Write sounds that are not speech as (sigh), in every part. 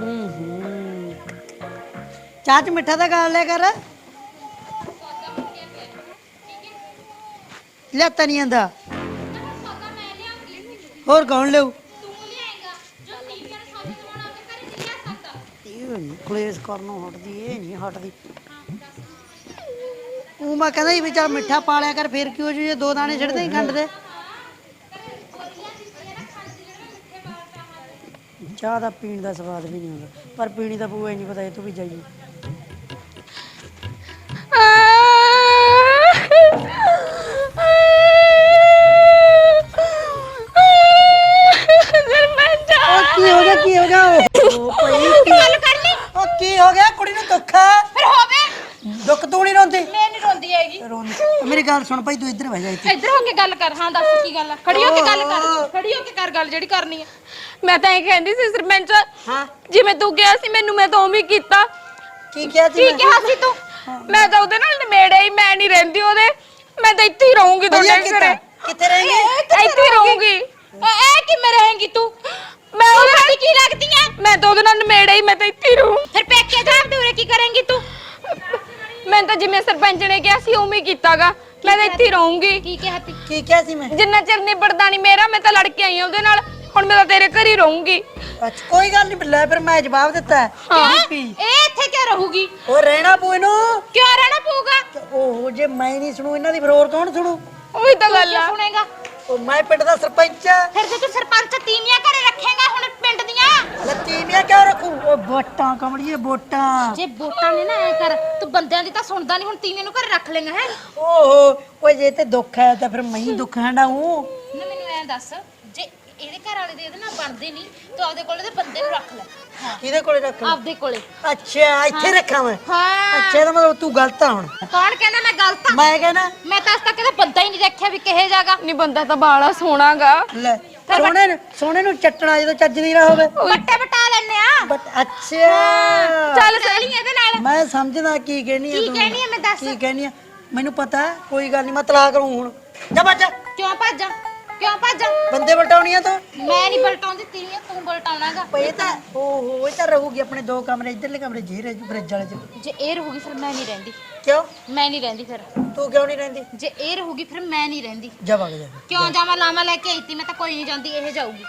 ਹੂੰ ਹੂੰ ਚਾਹ ਚ ਮਿੱਠਾ ਤਾਂ ਗਾਲ ਲਿਆ ਕਰ। ਲਿਆਤਾ ਨਹੀਂ ਆਂਦਾ ਹੋਰ ਕੌਣ ਲਿਆਊ ਕਲੇਸ਼ ਕਰਨੋਂ ਹਟਦੀ, ਇਹ ਨਹੀਂ ਹਟਦੀ। ਉਹ ਮੈਂ ਕਹਿੰਦਾ ਸੀ ਵੀ ਚੱਲ ਮਿੱਠਾ ਪਾ ਲਿਆ ਕਰ, ਫੇਰ ਕਿਉਂ ਜੇ ਦੋ ਦਾਣੇ ਛੱਡਦੇ ਹੀ ਖੰਡ ਦੇ। ਚਾਹ ਦਾ ਪੀਣ ਦਾ ਸਵਾਦ ਵੀ ਨਹੀਂ ਹੁੰਦਾ ਪਰ ਪੀਣੀ ਦਾ ਪੂਆ ਹੀ ਨਹੀਂ ਪਤਾ ਇਹ ਤੋਂ ਵੀ ਜਾਈਏ ਸੁਣ ਭਾਈ ਤੂੰ ਇੱਧਰ ਬਹਿ ਜਾ ਇੱਥੇ। ਇੱਧਰ ਹੋ ਕੇ ਗੱਲ ਕਰ ਹਾਂ ਦੱਸ ਕੀ ਗੱਲ ਆ? ਖੜੀ ਹੋ ਕੇ ਗੱਲ ਕਰ ਖੜੀ ਹੋ ਕੇ ਕਰ ਗੱਲ ਜਿਹੜੀ ਕਰਨੀ ਆ। ਮੈਂ ਤਾਂ ਇਹ ਕਹਿੰਦੀ ਸੀ ਸਰਪੰਚ ਹਾਂ। ਜਿਵੇਂ ਤੂੰ ਕਿਹਾ ਸੀ ਮੈਨੂੰ ਮੈਂ ਤਾਂ ਉਵੇਂ ਕੀਤਾ। ਕੀ ਕਿਹਾ ਸੀ ਕੀ ਕਿਹਾ ਸੀ ਤੂੰ? ਮੈਂ ਤਾਂ ਉਹਦੇ ਨਾਲ ਨਿਮੇੜੇ ਹੀ ਮੈਂ ਨਹੀਂ ਰਹਿੰਦੀ ਉਹਦੇ। ਮੈਂ ਤਾਂ ਇੱਥੇ ਹੀ ਰਹੂੰਗੀ ਤੁਹਾਡੇ ਕੀਤਾ। ਘਰੇ ਕਿੱਥੇ ਰਹੇਂਗੀ? ਇੱਥੇ ਹੀ ਰਹੂੰਗੀ? ਐ ਕਿਵੇਂ ਰਹੇਂਗੀ ਤੂੰ? ਮੈਂ ਉਹਦੇ ਨਾਲ ਕੀ ਲੱਗਦੀ ਆ? ਮੈਂ ਤਾਂ ਉਹਦੇ ਨਾਲ ਨਿਮੇੜੇ ਹੀ ਮੈਂ ਤਾਂ ਇੱਥੇ ਹੀ ਰਹੂੰ। ਫਿਰ ਪੇਕੇ ਜਾ ਦੂਰੇ ਕੀ ਕਰੇਂਗੀ ਤੂੰ? ਮੈਂ ਤਾਂ ਜਿਵੇਂ ਸਰਪੰਚ ਨੇ ਕਿਹਾ ਸੀ ਉਵੇਂ ਹੀ ਕੀਤਾਗਾ। ਮੈਂ ਤਾਂ ਇੱਥੇ ਹੀ ਰਹੂੰਗੀ। ਕੀ ਕਿਹਾ ਤੀ? ਕੀ ਕਿਹਾ ਸੀ ਮੈਂ? ਜਿੰਨਾ ਚਿਰ ਨਿਬੜਦਾ ਨਹੀਂ ਮੇਰਾ ਮੈਂ ਤਾਂ ਲੜ ਕੇ ਆਈ ਆ ਉਹਦੇ ਨਾਲ। ਹੁਣ ਮੈਂ ਤਾਂ ਤੇਰੇ ਘਰ ਹੀ ਰਹੂੰਗੀ। ਅੱਛਾ ਕੋਈ ਗੱਲ ਨਹੀਂ ਲੈ ਫਿਰ ਮੈਂ ਜਵਾਬ ਦਿੱਤਾ ਹੈ। ਇਹ ਇੱਥੇ ਕਿਉਂ ਰਹੂਗੀ? ਉਹ ਰਹਿਣਾ ਪੂ ਇਹਨੂੰ। ਕਿਉਂ ਰਹਿਣਾ ਪਊਗਾ? ਓਹੋ ਜੇ ਮੈਂ ਨਹੀਂ ਸੁਣੂ ਇਹਨਾਂ ਦੀ ਫਿਰ ਹੋਰ ਕੌਣ ਸੁਣੂ? ਉਹੀ ਤਾਂ ਗੱਲ ਆ। ਸੁਣੇਗਾ? ਉਹ ਮੈਂ ਪਿੰਡ ਦਾ ਸਰਪੰਚ ਆ। ਫਿਰ ਜੇ ਤੂੰ ਸਰਪੰਚ ਤੀਵੀਆਂ ਘਰੇ ਰੱਖੇਗਾ ਹੁਣ ਪਿੰਡ ਦੀਆਂ? ਲੱਤੀਮੀਆਂ ਕਿਉਂ ਰੱਖੂ? ਉਹ ਵੋਟਾਂ ਕਮੜੀਏ ਵੋਟਾਂ। ਜੇ ਵੋਟਾਂ ਨੇ ਨਾ ਐ ਕਰ ਤੂੰ ਬੰਦਿਆਂ ਦੀ ਤਾਂ ਸੁਣਦਾ ਨਹੀਂ ਹੁਣ ਤੀਵੀਆਂ ਨੂੰ ਘਰੇ ਰੱਖ ਲੇਗਾ ਹੈ? ਓਹੋ ਓਏ ਜੇ ਤੇ ਦੁੱਖ ਹੈ ਤਾਂ ਫਿਰ ਮੈਂ ਹੀ ਦੁੱਖ ਹੰਡਾਉਂ ਨਾ ਮੈਨੂੰ ਐ ਦੱਸ ਇਹਦੇ ਘਰ ਵਾਲੇ ਦੇ ਇਹਦੇ ਨਾਲ ਬਣਦੇ ਨਹੀਂ ਤੂੰ ਆਪਦੇ ਕੋਲੇ ਦੇ ਬੰਦੇ ਨੂੰ ਰੱਖ ਲੈ। ਹਾਂ। ਕਿਹਦੇ ਕੋਲੇ ਰੱਖ ਲਊਂ? ਆਪਦੇ ਕੋਲੇ। ਅੱਛਾ ਇੱਥੇ ਰੱਖਾਂ ਮੈਂ? ਹਾਂ। ਅੱਛਾ ਇਹਦਾ ਮਤਲਬ ਤੂੰ ਗਲਤ ਆ ਹੁਣ। ਕੌਣ ਕਹਿੰਦਾ ਮੈਂ ਗਲਤ ਆ? ਮੈਂ ਕਹਿੰਦਾ ਮੈਂ ਤਾਂ ਅੱਜ ਤੱਕ ਇਹਦਾ ਬੰਦਾ ਹੀ ਨਹੀਂ ਦੇਖਿਆ ਵੀ ਕਿਹੇ ਜਾਗਾ ਨਹੀਂ ਬੰਦਾ ਤਾਂ ਬਾਲਾ ਸੋਹਣਾਗਾ ਲੈ ਸੋਹਣੇ ਨੂੰ ਸੋਹਣੇ ਨੂੰ ਚੱਟਣਾ ਜਦੋਂ ਚੱਜ ਦੀ ਨਾ ਹੋਵੇ। ਬੱਟੇ ਬਟਾ ਲੈਨੇ ਆ। ਬਟ ਅੱਛਾ। ਚੱਲ ਸਹੀ ਇਹਦੇ ਨਾਲ। ਮੈਂ ਸਮਝਦਾ ਕੀ ਕਹਿਣੀ ਆ ਕੀ ਤੂੰ। ਕਹਿਣੀ ਆ ਮੈਂ ਦੱਸ। ਕੀ ਕਹਿਣੀ ਆ? ਮੈਨੂੰ ਪਤਾ ਹੈ, ਕੋਈ ਗੱਲ ਨਹੀਂ ਮੈਂ ਤਲਾਕ ਕਰੂੰ ਹੁਣ। ਜਾ ਬੱਜ ਕਿਉਂ ਭੱਜਾਂ? ਕਿਉਂ ਭੱਜਾਂ ਬੰਦੇ ਬਟਾਉਣੀਆਂ ਤੂੰ? ਮੈਂ ਨਹੀਂ ਬਲਟਾਉਂਦੀ ਤੀਵੀਆਂ ਤੂੰ ਬਲਟਾਉਣਾਗਾ। ਪਏ ਤਾਂ ਓਹੋ ਇਹ ਤਾਂ ਰਹੂਗੀ ਆਪਣੇ ਦੋ ਕਮਰੇ ਇੱਧਰਲੇ ਕਮਰੇ ਜੀ ਰਹਿ ਫਰਿੱਜ ਵਾਲੇ ਚ। ਜੇ ਇਹ ਰਹੂਗੀ ਫਿਰ ਮੈਂ ਨਹੀਂ ਰਹਿੰਦੀ। ਕਿਉਂ? ਮੈਂ ਨਹੀਂ ਰਹਿੰਦੀ ਫਿਰ। ਤੂੰ ਕਿਉਂ ਨਹੀਂ ਰਹਿੰਦੀ? ਜੇ ਇਹ ਰਹੂਗੀ ਫਿਰ ਮੈਂ ਨਹੀਂ ਰਹਿੰਦੀ। ਜਾ ਵਗ ਜਾ। ਕਿਉਂ ਜਾਵਾਂ? ਲਾਮਾ ਲੈ ਕੇ ਆਈ ਤੀ ਮੈਂ ਤਾਂ ਕੋਈ ਨਹੀਂ ਜਾਂਦੀ ਇਹ ਜਾਊਗੀ।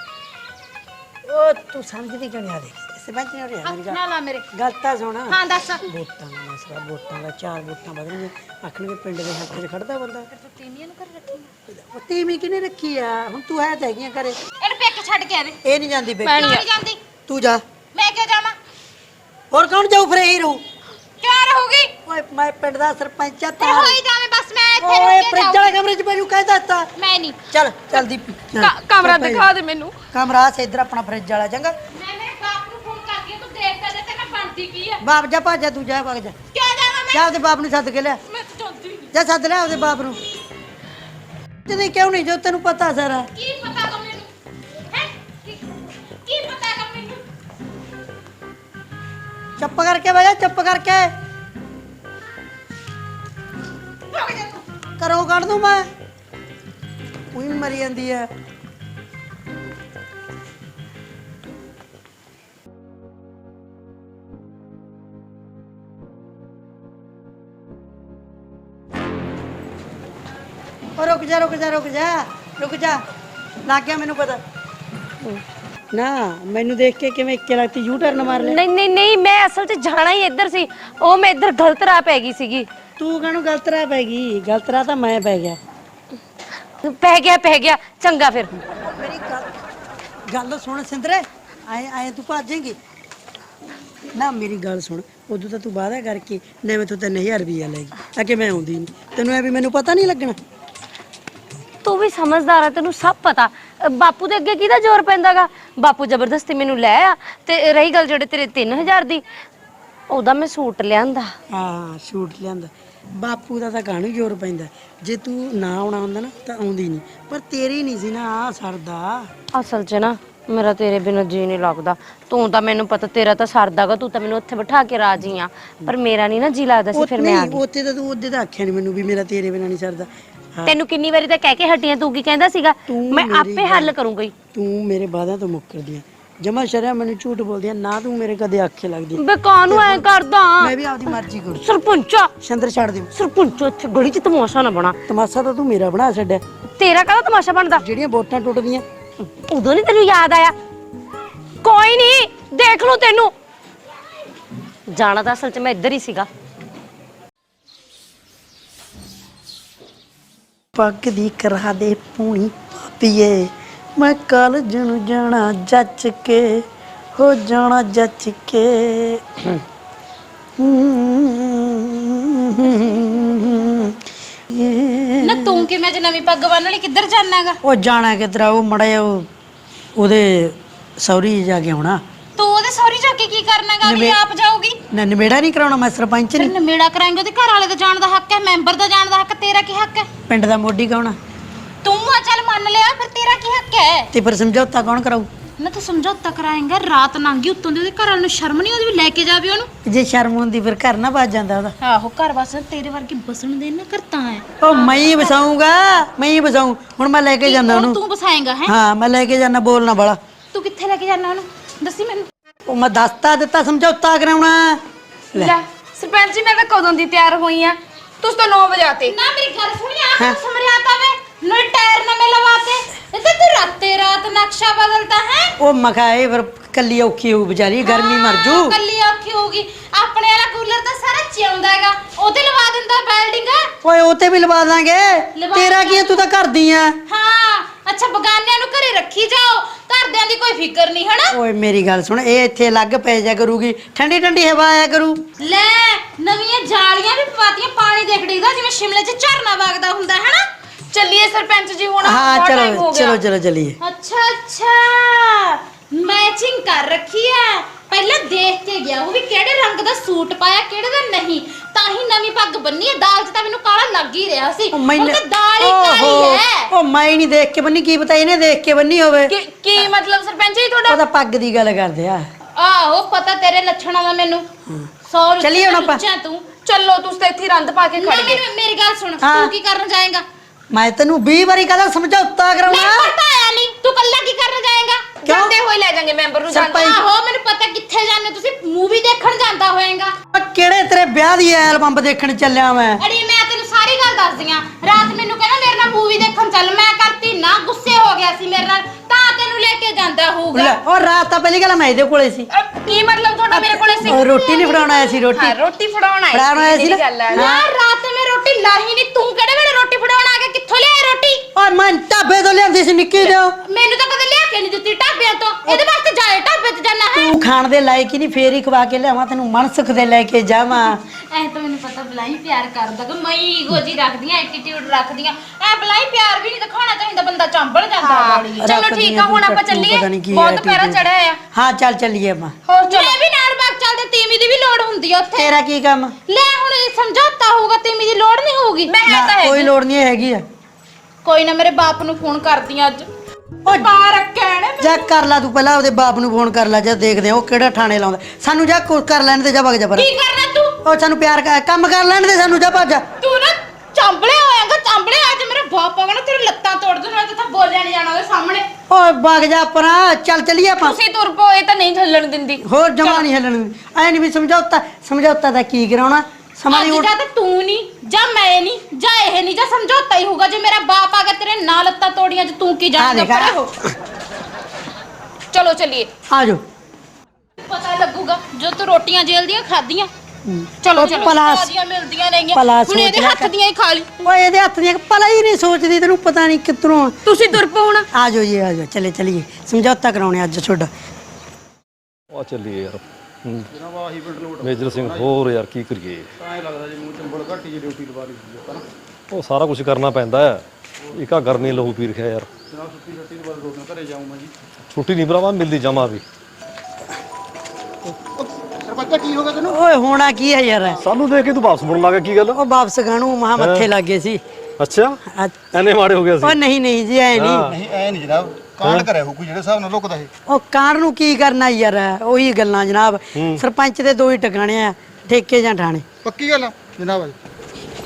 ਉਹ ਤੂੰ ਸਮਝਦੀ ਕਿਉਂ ਨਹੀਂ ਆ ਦੇਖ? ਸਰਪੰਚ ਨੇ ਰਿਹਾ ਮੇਰੀ ਹੱਥ ਗੱਲ ਨਾ ਲਾ ਮੇਰੇ ਗੱਲ ਤਾਂ ਸੁਣ। ਹਾਂ ਦੱਸ। ਵੋਟਾਂ ਦਾ ਮਸਲਾ ਵੋਟਾਂ ਦਾ ਚਾਰ ਵੋਟਾਂ ਵਧਣਗੀਆਂ ਆਖਣਗੇ ਪਿੰਡ ਦੇ ਹੱਕ 'ਚ ਖੜਦਾ ਬੰਦਾ। ਤੂੰ ਤੀਵੀਆਂ ਨੂੰ ਕਰ ਰੱਖੀ ਉਹ ਤੀਵੀਂ ਕਿਨੇ ਰੱਖੀ ਆ? ਹੁਣ ਤੂੰ ਹੈ ਤਾਂ ਹੈਗੀਆਂ ਘਰੇ। ਇਹਨੂੰ ਪੇਕੇ ਛੱਡ ਕੇ ਆਵੇ ਇਹ ਨਹੀਂ ਜਾਂਦੀ ਬੇ ਕਿਉਂ ਨਹੀਂ ਜਾਂਦੀ। ਤੂੰ ਜਾ। ਮੈਂ ਕਿਉਂ ਜਾਵਾਂ? ਹੋਰ ਕੌਣ ਜਾਊ ਫਿਰ ਇਹੀ ਰਹੂ? ਕਿਉਂ ਰਹੂਗੀ? ਓਏ ਮੈਂ ਪਿੰਡ ਦਾ ਸਰਪੰਚ ਆ ਫਿਰ ਤਾਂ ਹੋਈ ਜਾਵੇਂ ਬਸ ਮੈਂ ਇੱਥੇ ਓਏ ਰਹਿ ਕੇ ਫਰਿੱਜ ਵਾਲੇ ਕਮਰੇ 'ਚ ਮੈਨੂੰ ਕਹਿ ਦਿੱਤਾ। ਮੈਂ ਨਹੀਂ। ਚੱਲ ਚੱਲ ਦੀਪੀ ਚੱਲ। ਕਮਰਾ ਚੱਲ ਭਾਈ। ਦਿਖਾ ਦੇ ਮੈਨੂੰ। ਕਮਰਾ ਸੇ ਇੱਧਰ ਆਪਣਾ ਫਰਿੱਜ ਵਾਲਾ ਚੰਗਾ ਮੈਂ ਮੇਰੇ ਬਾਪ ਨੂੰ ਫੋਨ ਕਰਦੀ ਹਾਂ ਤੂੰ ਦੇਖਦਾ ਬਣਦੀ ਕੀ ਬਾਪ ਜਾ ਭਾਜਾ ਤੂੰ ਜਾ ਵਗ ਜਾ। ਜਾਵਾਂ ਮੈਂ? ਜਾ ਉਹਦੇ ਬਾਪ ਨੂੰ ਸੱਦ ਕੇ ਲਿਆ ਮੈਂ ਤਾਂ ਜਾਂਦੀ ਨਹੀਂ ਜਾ ਸੱਦ ਲਿਆ ਉਹਦੇ ਬਾਪ ਨੂੰ। ਤੇ ਕਿਉਂ ਨਹੀਂ ਜੋ ਤੈਨੂੰ ਪਤਾ ਸਾਰਾ? ਕੀ ਪਤਾ ਗਾ ਮੈਨੂੰ? ਹੈ? ਕੀ ਕੀ ਪਤਾ ਗਾ ਮੈਨੂੰ? ਚੁੱਪ ਕਰਕੇ ਬਹਿ ਜਾ ਚੁੱਪ ਕਰਕੇ। ਜਾ ਤੂੰ। ਕਰੋ ਕੱਢ ਦੂੰ ਮੈਂ। ਉਹੀ ਮਰੀ ਜਾਂਦੀ ਹੈ ਜਾ ਰੁਕ ਜਾ ਰੁਕ ਜਾ ਰੁਕ ਜਾ। ਲੱਗ ਗਿਆ ਮੈਨੂੰ ਪਤਾ। ਨਾ ਮੈਨੂੰ ਦੇਖ ਕੇ ਕਿਵੇਂ ਇੱਕੇ ਲੱਗਤੀ ਯੂ ਟਰਨ ਮਾਰ ਲਿਆ। ਨਹੀਂ ਨਹੀਂ ਨਹੀਂ ਮੈਂ ਅਸਲ 'ਚ ਜਾਣਾ ਹੀ ਇੱਧਰ ਸੀ। ਉਹ ਮੈਂ ਇੱਧਰ ਗਲਤ ਰਾਹ ਪੈ ਗਈ ਸੀਗੀ। ਤੂੰ ਕਾਹਨੂੰ ਗਲਤ ਰਾਹ ਪੈ ਗਈ? ਗਲਤ ਰਾਹ ਤਾਂ ਮੈਂ ਪੈ ਗਿਆ। ਪੈ ਗਿਆ ਪੈ ਗਿਆ। ਚੰਗਾ ਫਿਰ। ਮੇਰੀ ਗੱਲ ਗੱਲ ਸੁਣ ਸਿੰਦਰੇ। ਆਏ ਆਏ ਤੂੰ ਭੱਜੇਂਗੀ। ਨਾ ਮੇਰੀ ਗੱਲ ਸੁਣ। ਉਦੋਂ ਤਾਂ ਤੂੰ ਵਾਅਦਾ ਕਰਕੇ ਮੈਂ ਤੋਂ 3000 ਰੁਪਈਆ ਲੈ ਗਈ। ਆ ਕਿ ਮੈਂ ਆਉਂਦੀ ਨਹੀਂ ਤੈਨੂੰ ਐ ਵੀ ਮੈਨੂੰ ਪਤਾ ਨਹੀਂ ਲੱਗਣਾ। ਤੂੰ ਵੀ ਸਮਝਦਾਰ ਹੈ ਤੈਨੂੰ ਸਭ ਪਤਾ। ਅ, ਬਾਪੂ ਦੇ ਅੱਗੇ ਕਿਹਦਾ ਜ਼ੋਰ ਪੈਂਦਾਗਾ? ਬਾਪੂ ਜ਼ਬਰਦਸਤੀ ਮੈਨੂੰ ਲੈ ਆ ਤੇ ਰਹੀ ਗੱਲ ਜਿਹੜੇ ਤੇਰੇ 3000 ਦੀ ਉਹਦਾ ਮੈਂ ਸੂਟ ਲਿਆਂਦਾ। ਹਾਂ ਸ਼ੂਟ ਲਿਆਂਦਾ। ਬਾਪੂ ਦਾ ਤਾਂ ਕਾਹਨੂੰ ਜ਼ੋਰ ਪੈਂਦਾ। ਜੇ ਤੂੰ ਨਾ ਆਉਣਾ ਹੁੰਦਾ ਨਾ ਤਾਂ ਆਉਂਦੀ ਨਹੀਂ। ਪਰ ਤੇਰੀ ਨਹੀਂ ਸੀ ਨਾ ਆ ਸਰਦਾ। ਅਸਲ 'ਚ ਨਾ ਮੇਰਾ ਤੇਰੇ ਬਿਨਾਂ ਜੀ ਨਹੀਂ ਲੱਗਦਾ। ਤੂੰ ਤਾਂ ਮੈਨੂੰ ਪਤਾ ਤੇਰਾ ਤਾਂ ਸਰਦਾਗਾ ਤੂੰ ਤਾਂ ਮੈਨੂੰ ਉੱਥੇ ਬਿਠਾ ਕੇ ਰਾਜੀ ਆ। ਪਰ ਮੇਰਾ ਨਹੀਂ ਨਾ ਜੀ ਲੱਗਦਾ ਸੀ ਫਿਰ ਮੈਂ ਆ ਨਹੀਂ ਉੱਥੇ ਤਾਂ ਤੂੰ ਉਹਦੇ ਤਾਂ ਆਖਿਆ ਨਹੀਂ ਮੈਨੂੰ ਵੀ ਮੇਰਾ ਤੇਰੇ ਬਿਨਾਂ ਨਹੀਂ ਸਰਦਾ। ਤੈਨੂੰ ਕਿੰਨੀ ਵਾਰੀ ਤਾਂ ਕਹਿ ਕੇ ਹਟੀਆਂ ਤੂੰ ਕੀ ਕਹਿੰਦਾ ਸੀਗਾ? ਤੂੰ ਮੈਂ ਮੇਰੀ ਆਪੇ ਹੱਲ ਕਰੂੰਗੀ। ਤੂੰ ਮੇਰੇ ਵਾਅਦਿਆਂ ਤੋਂ ਮੁੱਕਰਦੀ ਆ। ਜਮਾ ਸ਼ਰਿਆ ਮੈਨੂੰ ਝੂਠ ਬੋਲਦੀ ਆ ਨਾ ਤੂੰ ਮੇਰੇ ਕਦੇ ਆਖੇ ਲੱਗਦੀ। ਬੇ ਕਾਹਨੂੰ ਐ ਕਰਦਾ? ਮੈਂ ਵੀ ਆਪਦੀ ਮਰਜ਼ੀ ਕਰੂ। ਸਰਪੰਚਾ! ਸ਼ੰਦਰ ਛੱਡ ਦੇ ਸਰਪੰਚ ਇੱਥੇ ਗਲੀ 'ਚ ਤਮਾਸ਼ਾ ਨਾ ਬਣਾ। ਤਮਾਸ਼ਾ ਤਾਂ ਤੂੰ ਮੇਰਾ ਬਣਾ ਛੱਡਿਆ। ਤੇਰਾ ਕਾਹਦਾ ਤਮਾਸ਼ਾ ਬਣਦਾ? ਜਿਹੜੀਆਂ ਵੋਟਾਂ ਟੁੱਟਦੀਆਂ। ਉਦੋਂ ਨਹੀਂ ਤੈਨੂੰ ਯਾਦ ਆਇਆ? ਕੋਈ ਨਹੀਂ ਦੇਖ ਲੂ ਤੈਨੂੰ। ਜਾਣਾ ਤਾਂ ਅਸਲ 'ਚ ਮੈਂ ਇੱਧਰ ਹੀ ਸੀਗਾ। ਪੱਗ ਦੀ ਕਰਾ ਦੇ ਪੂਣੀ ਪੀਏ ਮੈਂ ਕਾਲਜ ਨੂੰ ਜਾਣਾ ਜੱਚ ਕੇ ਹੋ ਜਾਣਾ ਜੱਚ ਕੇ। ਨਾ ਤੂੰ ਕਿਵੇਂ ਜੇ ਨਵੀਂ ਪੱਗ ਬੰਨ ਲਈ ਕਿੱਧਰ ਜਾਣਾਗਾ? ਉਹ ਜਾਣਾ ਕਿਧਰਾ ਉਹ ਮੜਾ ਉਹ ਉਹਦੇ ਸੌਰੀ ਜਾ ਕੇ ਆਉਣਾ। ਤੂੰ ਉਹਦੇ ਸੌਰੀ ਜਾ ਕੇ ਕੀ ਕਰਨਾਗਾ? ਅਗਲੀ ਆਪ ਜਾਊਗੀ। ਨਾ ਨਿਬੇੜਾ ਨਹੀਂ ਕਰਾਉਣਾ ਮੈਂ ਸਰਪੰਚ ਫਿਰ ਨਹੀਂ। ਨਮੇੜਾ ਕਰਾਂਗੇ ਉਹਦੇ ਘਰ ਵਾਲੇ ਦਾ ਜਾਣ ਦਾ ਹੱਕ ਹੈ ਮੈਂਬਰ ਦਾ ਜਾਣ ਦਾ ਹੱਕ ਤੇਰਾ ਕੀ ਹੱਕ ਹੈ? ਪਿੰਡ ਦਾ ਮੋਢੀ ਕੌਣਾ ਤੂੰ ਆ ਚੱਲ ਮੰਨ ਲਿਆ ਫਿਰ ਤੇਰਾ ਕੀ ਹੱਕ ਹੈ? ਤੇ ਫਿਰ ਸਮਝੌਤਾ ਕੌਣ ਕਰਾਊ? ਨਾ ਤੂੰ ਸਮਝੌਤਾ ਕਰਾਏਂਗਾ ਰਾਤ ਲੰਘੀ ਉੱਤੋਂ ਦੀ ਉਹਦੇ ਘਰ ਵਾਲੇ ਨੂੰ ਸ਼ਰਮ ਨਹੀਂ ਉਹਦੀ ਵੀ ਲੈ ਕੇ ਜਾਵੇ ਉਹਨੂੰ? ਜੇ ਸ਼ਰਮ ਹੁੰਦੀ ਫਿਰ ਘਰ ਨਾ ਵੱਜ ਜਾਂਦਾ ਉਹਦਾ। ਆਹੋ ਘਰ ਬਸ ਤੇਰੇ ਵਰਗੀ ਬਸਣ ਦੇ ਨਾ ਕਰਤਾ ਹੈ। ਉਹ ਮੈਂ ਹੀ ਵਸਾਊਂਗਾ ਮੈਂ ਹੀ ਵਸਾਊਂ ਹੁਣ ਮੈਂ ਲੈ ਕੇ ਜਾਂਦਾ ਉਹਨੂੰ। ਤੂੰ ਬਸਾਏਂਗਾ ਹੈ? ਹਾਂ ਮੈਂ ਲੈ ਕੇ ਜਾਣਾ ਬੋਲਣਾ ਬੜਾ। ਤੂੰ ਕਿੱਥੇ ਲੈ ਕੇ ਜਾਣਾ ਉਹਨੂੰ? ਦੱਸੀ ਮੈਨੂੰ। ਉਹ ਮੈਂ ਦੱਸਤਾ ਦਿੱਤਾ ਸਮਝੌਤਾ ਕਰਾਉਣਾ। ਲੈ। ਲੈ ਸਰਪੰਚ ਜੀ ਮੈਂ ਤਾਂ ਕਦੋਂ ਦੀ ਤਿਆਰ ਹੋਈ ਆ? ਤੁਸੀਂ ਤਾਂ 9 ਵਜੇ ਆਤੇ। ਨਾ ਮੇਰੀ ਗੱਲ ਸੁਣੀ ਆ ਸਮਰਿਆਤਾ ਵੇ? ਨੋ ਟਾਇਰ ਨਾ ਮੈਂ ਲਵਾਤੇ। ਇਹ ਤਾਂ ਤੂੰ ਰਾਤੇ ਰਾਤ ਨਕਸ਼ਾ ਬਦਲਦਾ ਹੈ? ਉਹ ਮਖਾਏ ਫਿਰ ਕੱਲੀ ਔਖੀ ਹੋਊ ਵਿਚਾਰੀ ਗਰਮੀ ਮਰ ਜੂ। ਕੱਲੀ ਔਖੀ ਹੋਊਗੀ। ਆਪਣੇ ਵਾਲਾ ਕੂਲਰ ਤਾਂ ਸਾਰਾ ਚਿਆਉਂਦਾ ਹੈਗਾ। ਉਹਦੇ ਲਵਾ ਦਿੰਦਾ ਬਿਲਡਿੰਗ ਓਏ ਉਹ ਤੇ ਵੀ ਲਵਾ ਦਾਂਗੇ। ਲਵਾ ਤੇਰਾ ਕੀ ਤੂੰ ਤਾਂ ਕਰਦੀ ਆ। ਹਾਂ ਅੱਛਾ ਬਗਾਨਿਆਂ ਨੂੰ ਘਰੇ ਰੱਖੀ ਜਾਓ। ਘਰਦਿਆਂ ਦੀ ਕੋਈ ਫਿਕਰ ਨਹੀਂ ਹਨਾ? ਓਏ ਮੇਰੀ ਗੱਲ ਸੁਣ ਇਹ ਇੱਥੇ ਅਲੱਗ ਪੈ ਜਾ ਕਰੂਗੀ। ਠੰਡੀ ਠੰਡੀ ਹਵਾ ਆਇਆ ਕਰੂ। ਲੈ ਨਵੀਆਂ ਜਾਲੀਆਂ ਵੀ ਪਵਾਤੀਆਂ ਪਾਣੀ ਦੇਖ ਡਿੱਗਦਾ ਜਿਵੇਂ ਸ਼ਿਮਲੇ 'ਚ ਝਰਨਾ ਵਗਦਾ ਹੁੰਦਾ ਹੈ ਹਨਾ? ਚੱਲੀਏ ਸਰਪੰਚ ਜੀ ਹੁਣ ਹਾਂ ਬਹੁਤ time ਚਲੋ ਗਿਆ। ਚਲੋ ਚਲੋ ਚਲੀਏ। ਅੱਛਾ ਅੱਛਾ। ਮੈਚਿੰਗ ਕਰ ਰੱਖੀ ਹੈ। ਪਹਿਲਾਂ ਦੇਖ ਕੇ ਗਿਆ ਉਹ ਵੀ ਕਿਹੜੇ ਰੰਗ ਦਾ ਸੂਟ ਪਾਇਆ ਕਿਹੜੇ ਦਾ ਨਹੀਂ। ਤਾਂ ਹੀ ਨਵੀਂ ਪੱਗ ਬੰਨੀ ਹੈ ਦਾਲ 'ਚ ਤਾਂ ਮੈਨੂੰ ਕਾਲਾ ਲੱਗ ਹੀ ਰਿਹਾ ਸੀ। ਉਹ ਹੁਣ ਤਾਂ ਦਾਲ ਹੀ ਕਾਲੀ ਹੈ। ਉਹ ਮੈਂ ਨਹੀਂ ਦੇਖ ਕੇ ਬੰਨੀ ਕੀ ਪਤਾ ਇਹਨੇ ਦੇਖ ਕੇ ਬੰਨੀ ਹੋਵੇ। ਕੀ ਕੀ ਮਤਲਬ ਸਰਪੰਚ ਜੀ ਤੁਹਾਡਾ? ਉਹਦਾ ਪੱਗ ਦੀ ਗੱਲ ਕਰਦੇ ਆ। ਆਹੋ ਪਤਾ ਤੇਰੇ ਲੱਛਣਾਂ ਦਾ ਮੈਨੂੰ। ਸੌ ਚੱਲੀਏ ਹੁਣ ਆਪਾਂ। ਲੁੱਚਾ ਤੂੰ। ਚੱਲੋ ਤੁਸੀਂ ਤਾਂ ਇੱਥੇ ਹੀ ਰੰਦ ਪਾ ਕੇ ਨਾ ਖੜ ਗਏ। ਮੈਨੂੰ ਮੇਰੀ ਗੱਲ ਸੁਣ ਹਾਂ। ਤੂੰ ਕੀ ਕਰਨ ਜਾਏਗਾ? ਮੈਂ ਤੈਨੂੰ 20 ਵਾਰੀ ਕਹਦਾ ਸਮਝੌਤਾ ਮੈਂ ਕਰਾਉਣਾ ਪਤਾ ਆਇਆ ਨਹੀਂ। ਤੂੰ ਕੱਲਾ ਕੀ ਕਰਨ ਜਾਏਗਾ? ਜਾਂਦੇ ਹੋਏ ਲੈ ਜਾਾਂਗੇ ਮੈਂਬਰ ਨੂੰ ਜਾਂਦੇ ਸਰਪੰਚ ਆਹੋ ਮੈਨੂੰ ਪਤਾ ਕਿੱਥੇ ਜਾਂਦੇ ਤੁਸੀਂ। ਮੂਵੀ ਦੇਖਣ ਜਾਂਦਾ ਹੋਏਗਾ। ਓਏ ਕਿਹੜੇ ਤੇਰੇ ਵਿਆਹ ਦੀ ਐਲਬਮ ਦੇਖਣ ਚੱਲਿਆ ਮੈਂ? ਅੜੀ ਮੈਂ ਤੈਨੂੰ ਸਾਰੀ ਗੱਲ ਦੱਸਦੀ ਆਂ। ਰਾਤ ਮੈਨੂੰ ਕਹਿੰਦਾ ਮੇਰੇ ਨਾਲ ਮੂਵੀ ਦੇਖਣ ਚੱਲ। ਮੈਂ ਕਰਤੀ ਨਾ ਗੁੱਸੇ ਹੋ ਗਿਆ ਸੀ ਮੇਰੇ ਨਾਲ। ਤਾਂ ਤੈਨੂੰ ਲੈ ਕੇ ਜਾਂਦਾ ਹੋਊਗਾ। ਉਹ ਰਾਤ ਤਾਂ ਪਹਿਲੀ ਗੱਲ ਮੈਂ ਇਹਦੇ ਕੋਲੇ ਸੀ। ਅਹ, ਕੀ ਮਤਲਬ ਤੁਹਾਡਾ ਮੇਰੇ ਕੋਲੇ ਸੀ? ਰੋਟੀ ਨਹੀਂ ਫੜਾਉਣ ਆਇਆ ਸੀ ਰੋਟੀ ਹਾਂ ਰੋਟੀ। ਫੜਾਉਣ ਆਈ ਫੜਾਉਣ ਆਇਆ ਸੀ ਜਿਹੜੀ ਨਾ? ਗੱਲ ਹੈ ਯਾਰ ਰਾਤ ਮੈਂ ਰੋਟੀ ਲਾਹੀ ਨਹੀਂ। ਤੂੰ ਕਿਹੜੇ ਵੇਲੇ ਰੋਟੀ ਫੜਾਉਣ ਆ ਗਿਆ? ਕਿੱਥੋਂ ਲਿਆਇਆ ਰੋਟੀ? ਓਏ ਮੈਂ ਢਾਬੇ ਤੋਂ ਲਿਆਂਦੀ ਸੀ ਨਿੱਕੀ ਦਿਓ ਮੈਨੂੰ ਤਾਂ ਕਦੇ ਲਿਆ ਕੇ ਨਹੀਂ ਦਿੱਤੀ ਢਾਬਿਆਂ ਤੋਂ। ਇਹਦੇ ਵਾਸਤੇ ਜਾਏ ਢਾਬੇ ਤੇ ਜਾਣਾ ਹੈ। ਤੂੰ ਖਾਣ ਦੇ ਲਾਇਕ ਹੀ ਨਹੀਂ ਫੇਰ ਹੀ ਖਵਾ ਕੇ ਲਿਆਵਾਂ ਤੈਨੂੰ ਮਨ ਸੁਖ ਦੇ ਲੈ ਕੇ ਜਾਵਾਂ। ਐ ਤਾਂ ਮੈਨੂੰ ਪਤਾ ਬਲਾਈ ਪਿਆਰ ਕਰਦਾ ਕਿ ਮੈਂ ਈਗੋ ਜੀ ਰੱਖਦੀਆਂ ਐਟੀਟਿਊਡ ਰੱਖਦੀਆਂ ਐ ਬਲਾਈ ਪਿਆਰ ਵੀ ਨਹੀਂ ਦਿਖਾਉਣਾ ਚਾਹੀਦਾ ਬੰਦਾ ਚੰਬਲ ਜਾਂਦਾ ਚਲੋ ਰੱਖਦੀ ਠੀਕ ਆ, ਹੁਣ ਆਪਾਂ ਚੱਲੀਏ। ਬਹੁਤ। ਪੈਰਾ ਚੜਿਆ ਆ। ਹਾਂ ਚੱਲ ਚੱਲੀਏ ਆਪਾਂ। ਹੋਰ ਮੈਂ ਵੀ ਨਾਲ ਬਾਗ ਚੱਲਦੇ ਤੀਮੀ ਦੀ ਵੀ ਲੋੜ ਹੁੰਦੀ ਆ ਉੱਥੇ। ਤੇਰਾ ਕੀ ਕੰਮ? ਲੈ ਹੁਣ ਇਹ ਸਮਝੌਤਾ ਹੋਊਗਾ ਤੀਮੀ ਦੀ ਲੋੜ ਨਹੀਂ ਹੋਊਗੀ। ਮੈਂ ਹੈ ਨਾ, ਤਾਂ ਕੋਈ ਹੈਗੀ। ਲੋੜ ਨਹੀਂ ਹੈਗੀ ਆ। ਕੋਈ ਨਾ ਮੇਰੇ ਬਾਪ ਨੂੰ ਫੋਨ ਕਰਦੀ ਆਂ ਅੱਜ। ਰੱਖਿਆ ਨੇ ਜਾ ਕਰ ਲਾ ਤੂੰ ਪਹਿਲਾਂ ਉਹਦੇ ਬਾਪ ਨੂੰ ਫੋਨ ਕਰ ਲੈ ਜਾ ਦੇਖਦੇ ਆ ਉਹ ਕਿਹੜਾ ਥਾਣੇ ਲਾਉਂਦਾ। ਸਾਨੂੰ ਜਾ ਕੁ- ਕਰ ਲੈਣ ਦੇ ਜਾ ਵਗ ਜਾ ਪਰ। ਕੀ ਕਰਨਾ ਤੂੰ? ਉਹ ਸਾਨੂੰ ਪਿਆਰ ਕਰ- ਕੰਮ ਕਰ ਲੈਣ ਦੇ ਸਾਨੂੰ ਜਾ ਭੱਜ ਤੂੰ ਨਾ ਚਾਂਬਲੇ ਹੋਏਗਾ ਚਾਂਬਲੇ ਅੱਜ ਮੇਰੇ ਬਾਪ ਆਗਾ ਨਾ ਤੇਰੇ ਲੱਤਾਂ ਤੋੜ ਦੂੰ ਨਾ ਤਾਂ ਬੋਲਿਆ ਨਹੀਂ ਜਾਣਾ ਉਹਦੇ ਸਾਹਮਣੇ। ਓਏ ਵਗ ਜਾ ਪਰਾਂ ਚੱਲ ਚੱਲੀਏ ਆਪਾਂ। ਤੁਸੀਂ ਤੁਰ ਪੋ ਇਹ ਤਾਂ ਨਹੀਂ ਝੱਲਣ ਦਿੰਦੀ। ਹੋਰ ਜਮਾ ਨਹੀਂ ਹੱਲਣ ਐ ਨਹੀਂ ਵੀ ਸਮਝੌਤਾ ਸਮਝੌਤਾ ਦਾ ਕੀ ਕਰਾਉਣਾ? ਸਮਾਂ ਅੱਜ ਜਾਂ ਤਾਂ ਤੂੰ ਨਹੀਂ ਜਾਂ ਮੈਂ ਨਹੀਂ ਜਾਂ ਇਹ ਨਹੀਂ ਜਾਂ ਸਮਝੌਤਾ ਹੀ ਹੋਊਗਾ। ਜੇ ਮੇਰਾ ਬਾਪ ਆ ਗਿਆ ਤੇਰੇ ਨਾਲ ਲੱਤਾਂ ਤੋੜੀਆਂ ਚ ਤੂੰ ਕੀ ਜਾਣਦਾ ਦੇਖ ਪਰੇ ਹੋ। ਚਲੋ ਚੱਲੀਏ। ਆ ਜਾਓ। ਪਤਾ ਲੱਗੂਗਾ ਜੋ ਤੂੰ ਰੋਟੀਆਂ ਜੇਲ੍ਹ ਦੀਆਂ ਖਾਧੀਆਂ ਚਲੋ ਚਲੋ। ਭਲਾ- ਤਾਜ਼ੀਆਂ ਮਿਲਦੀਆਂ ਨੇਗੀਆਂ। ਭਲਾ ਹੁਣ ਇਹਦੇ ਹੱਥ ਕਰ। ਦੀਆਂ ਹੀ ਖਾ ਲਈ। ਓਏ ਇਹਦੇ ਹੱਥ ਦੀਆਂ ਪਲਾ ਹੀ ਨਹੀਂ ਸੋਚਦੀ ਤੈਨੂੰ ਪਤਾ ਨਹੀਂ ਕਿੱਧਰੋਂ। ਤੁਸੀਂ ਤੁਰ ਪੋ ਹੁਣ। ਆ ਜਾਓ ਜੀ ਆ ਜਾਓ। ਚਲੇ ਚਲੀਏ। ਸਮਝੌਤਾ ਕਰਾਉਣੇ ਅੱਜ ਛੋਡਾ ਆ ਚੱਲੀਏ ਯਾਰ। ਮੇਜਰ ਸਿੰਘ ਹੋਰ ਯਾਰ ਕੀ ਕਰੀਏ? ਐਂ ਲੱਗਦਾ ਜੀ ਮੂੰਹ ਚੰਬਲ ਘੱਟੀ ਜੀ ਡਿਊਟੀ ਲਵਾ ਲਈ ਆਪਾਂ ਨਾ। ਉਹ ਸਾਰਾ ਕੁਝ ਕਰਨਾ ਪੈਂਦਾ ਹੈ। ਇੱਕ ਗਰਮੀ ਲਹੂ ਪੀ ਰਖਿਆ ਯਾਰ। ਜਨਾਬ ਛੁੱਟੀ ਛੱਟੀ ਤੋਂ ਬਾਅਦ ਰੋਟੀਆਂ ਘਰੇ ਜਾਊਂਗਾ ਜੀ। ਛੁੱਟੀ ਨਹੀਂ ਭਰਾਵਾ ਮਿਲਦੀ ਜਮਾ ਵੀ। ਸਰਪੰਚਾ ਕੀ ਹੋ ਗਿਆ ਤੈਨੂੰ? ਓਏ ਹੋਣਾ ਕੀ ਹੈ ਯਾਰ? ਸਾਨੂੰ ਦੇਖ ਕੇ ਤੂੰ ਵਾਪਸ ਮੁੜਨ ਲੱਗਾ ਕੀ ਗੱਲ? ਉਹ ਵਾਪਸ ਗਾਣੂ ਮਹਾ ਮੱਥੇ ਲੱਗ ਗਏ ਸੀ। ਅੱਛਾ? ਅੱਜ- ਐਨੇ ਮਾੜੇ ਹੋ ਗਿਆ ਉਹ ਸੀ ਨਹੀਂ ਨਹੀਂ ਜੀ ਐ ਨਹੀਂ। ਨਹੀਂ ਐ ਨਹੀਂ ਜਨਾਬ। ਕਾਂਡ ਕਰਿਆ ਹੋ ਕੋਈ ਜਿਹੜੇ ਹਿਸਾਬ ਨਾਲ ਲੁਕਦਾ ਇਹ। ਉਹ ਕਾਂ ਨੂੰ ਕੀ ਕਰਨਾ ਯਾਰ? ਉਹੀ ਗੱਲਾਂ ਜਨਾਬ। ਸਰਪੰਚ ਦੇ ਦੋ ਹੀ ਟਿਕਾਣੇ ਆ ਠੇਕੇ ਜਾਂ ਠਾਣੇ ਪੱਕੀ ਗੱਲ ਆ ਜਨਾਬ।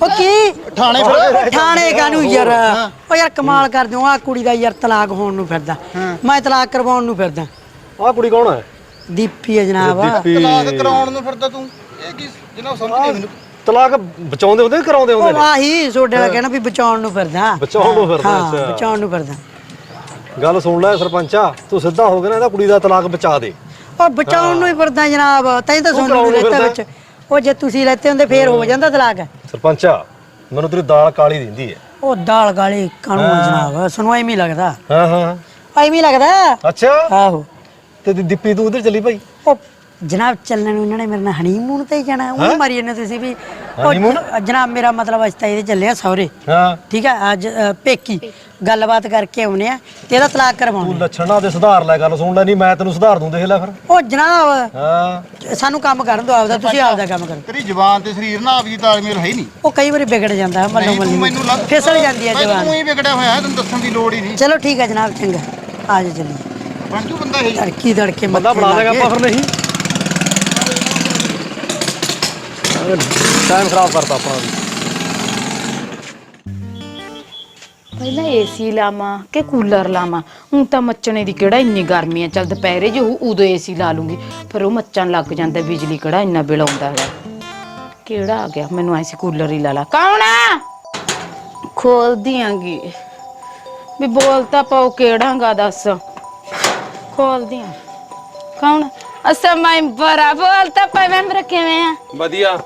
ਉਹ ਕੀ? ਥਾਣੇ ਫਿਰ ਠਾਣੇ ਕਾਨੂੰ ਯਾਰ। ਉਹ ਯਾਰ ਕਮਾਲ ਕਰਦੇ ਹੋ ਆ ਕੁੜੀ ਦਾ ਯਾਰ ਤਲਾਕ ਹੋਣ ਨੂੰ ਫਿਰਦਾ। ਮੈਂ ਤਲਾਕ ਕਰਵਾਉਣ ਨੂੰ ਫਿਰਦਾ। ਆਹ ਕੁੜੀ ਕੌਣ ਹੈ? ਦੀਪੀ ਹੈ ਜਨਾਬ। ਦੀਪੀ। ਤਲਾਕ ਕਰਾਉਣ ਨੂੰ ਫਿਰਦਾ ਤੂੰ। ਇਹ ਕੀ ਜਨਾਬ ਸਮਝ ਨਹੀਂ ਮੈਨੂੰ। ਤਲਾਕ ਬਚਾਉਂਦੇ ਹੁੰਦੇ ਕਿ ਕਰਾਉਂਦੇ ਹੁੰਦੇ ਉਹ ਆਹੀ ਛੋਡੇ ਵਾਲਾ ਕਹਿਣਾ ਵੀ ਬਚਾਉਣ ਨੂੰ ਫਿਰਦਾ। ਬਚਾਉਣ ਨੂੰ ਫਿਰਦਾ ਹਾਂ ਅੱਛਾ। ਬਚਾਉਣ ਨੂੰ ਫਿਰਦਾ। ਗੱਲ ਸੁਣ ਲੈ ਸਰਪੰਚਾ ਤੂੰ ਸਿੱਧਾ ਹੋ ਗਿਆ ਨਾ ਇਹਦਾ ਕੁੜੀ ਦਾ ਤਲਾਕ ਬਚਾ ਦੇ। ਉਹ ਬਚਾਉਣ ਨੂੰ ਹੀ ਫਿਰਦਾ ਜਨਾਬ। ਤਾਂ ਤਾਂ ਸੋਨੂੰ ਕਰਾਉਣ ਨੂੰ ਨੂੰ ਲੈਤਾ ਫਿਰਦਾ? ਵਿੱਚ। ਉਹ ਜੇ ਤੁਸੀਂ ਲੈਤੇ ਹੁੰਦੇ ਫੇਰ ਹੋ ਜਾਂਦਾ ਤਲਾਕ। ਸਰਪੰਚਾ ਮੈਨੂੰ ਤੇਰੀ ਦਾਲ ਕਾਲੀ ਦਿੰਦੀ ਹੈ। ਉਹ ਦਾਲ ਗਾਲੀ ਕਾਨੂੰ ਆ ਜਨਾਬ? ਐਵੇਂ ਹੀ ਲੱਗਦਾ। ਹਾਂ ਹਾਂ। ਐਵੇਂ ਹੀ ਲੱਗਦਾ। ਅੱਛਾ। ਆਹੋ। ਤੇ ਦੀ- ਦੀਪੀ ਤੂੰ ਉਧਰ ਚੱਲੀ ਭਾਈ? ਉਹ ਜਨਾਬ ਚੱਲਣ ਨੂੰ ਉਹਨਾਂ ਨੇ ਮੇਰੇ ਨਾਲ ਹਨੀਮੂਨ ਤੇ ਹੀ ਜਾਣਾ ਉਹ ਮਾਰੀ ਜਾਂਦੇ ਤੁਸੀਂ ਵੀ ਉਹ honeymoon? ਜਨਾਬ ਮੇਰਾ ਮਤਲਬ ਅੱਜ ਤਾਂ ਇਹਦੇ ਚੱਲੇ ਆ ਸਹੁਰੇ। ਹਾਂ। ਠੀਕ ਹੈ ਅੱਜ ਅ, ਪੇਕੀ। ਗੱਲਬਾਤ ਕਰਕੇ ਆਉਨੇ ਆ ਤੇ ਇਹਦਾ ਤਲਾਕ ਤੂੰ ਕਰਵਾਉਣਾ ਲੱਛਣਾ ਦੇ ਸੁਧਾਰ ਲੈ ਗੱਲ ਸੁਣ ਲੈ ਨਹੀਂ ਮੈਂ ਤੈਨੂੰ ਸੁਧਾਰ ਦੂੰ ਦੇਖ ਲੈ ਫਿਰ। ਉਹ ਜਨਾਬ ਹਾਂ। ਸਾਨੂੰ ਕੰਮ ਕਰਨ ਦਿਓ ਆਪਦਾ ਤੁਸੀਂ ਆਪਦਾ ਕੰਮ ਕਰੋ। ਤੇਰੀ ਜ਼ਬਾਨ ਤੇ ਸਰੀਰ ਨਾਲ ਆਪ ਜੀ ਤਾਲਮੇਲ ਹੈ ਹੀ ਨਹੀਂ। ਉਹ ਕਈ ਵਾਰੀ ਵਿਗੜ ਜਾਂਦਾ ਮੱਲੋ ਨਹੀਂ ਤੂੰ ਮੱਲੀ। ਮੈਨੂੰ ਲੱਗ ਫਿਸਲ ਜਾਂਦੀ ਹੈ ਮੈਂ ਜਵਾਨ ਤੂੰ ਹੀ ਵਿਗੜਿਆ ਹੋਇਆ ਹੈ, ਤੈਨੂੰ ਦੱਸਣ ਦੀ ਲੋੜ ਹੀ ਨਹੀਂ। ਚਲੋ ਠੀਕ ਹੈ ਜਨਾਬ ਚੰਗਾ। ਆ ਜਾ ਚੱਲੀ ਬਣ ਜੂ ਬੰਦਾ ਇਹ ਧੜਕੀ ਧੜਕੇ ਬੰਦਾ ਬਣਾ ਦੇਗਾ ਲੱਗੇ। ਆਪਾਂ ਫਿਰ ਨਹੀਂ। ਟਾਈਮ ਖਰਾਬ ਕਰਤਾ ਆਪਾਂ ਵੀ। ਪਹਿਲਾਂ ਏਸੀ ਲਾਵਾਂ ਕਿ ਕੂਲਰ ਲਾਵਾਂ? ਹੁਣ ਤਾਂ ਮੱਚਣੇ ਦੀ ਕਿਹੜਾ ਇੰਨੀ ਗਰਮੀ ਆ? ਚੱਲ ਦੁਪਹਿਰੇ ਜੇ ਹੋਊ, ਉਦੋਂ ਏਸੀ ਲਾ ਲੂੰਗੀ। ਫਿਰ ਉਹ ਮੱਚਣ ਲੱਗ ਜਾਂਦਾ ਬਿਜਲੀ ਕਿਹੜਾ ਇੰਨਾ ਬਿਲ ਆਉਂਦਾ ਹੈ? ਕਿਹੜਾ ਆ ਗਿਆ? ਮੈਨੂੰ ਐਸੀ ਕੂਲਰ ਹੀ ਲਾ ਲਾ। ਕੌਣ ਆ? ਖੋਲ ਦਿਆਂਗੀ ਵੀ ਬੋਲ ਤਾਂ ਪਾਓ ਕਿਹੜਾਗਾ ਦੱਸ? ਖੋਲ ਦਿਆਂ ਕੌਣ? ਅਸਾ ਮੈਂ ਬਰਾ ਬੋਲ ਤਾਂ ਪਾ ਮੈਂ ਕਿਵੇਂ ਆ? ਵਧੀਆ।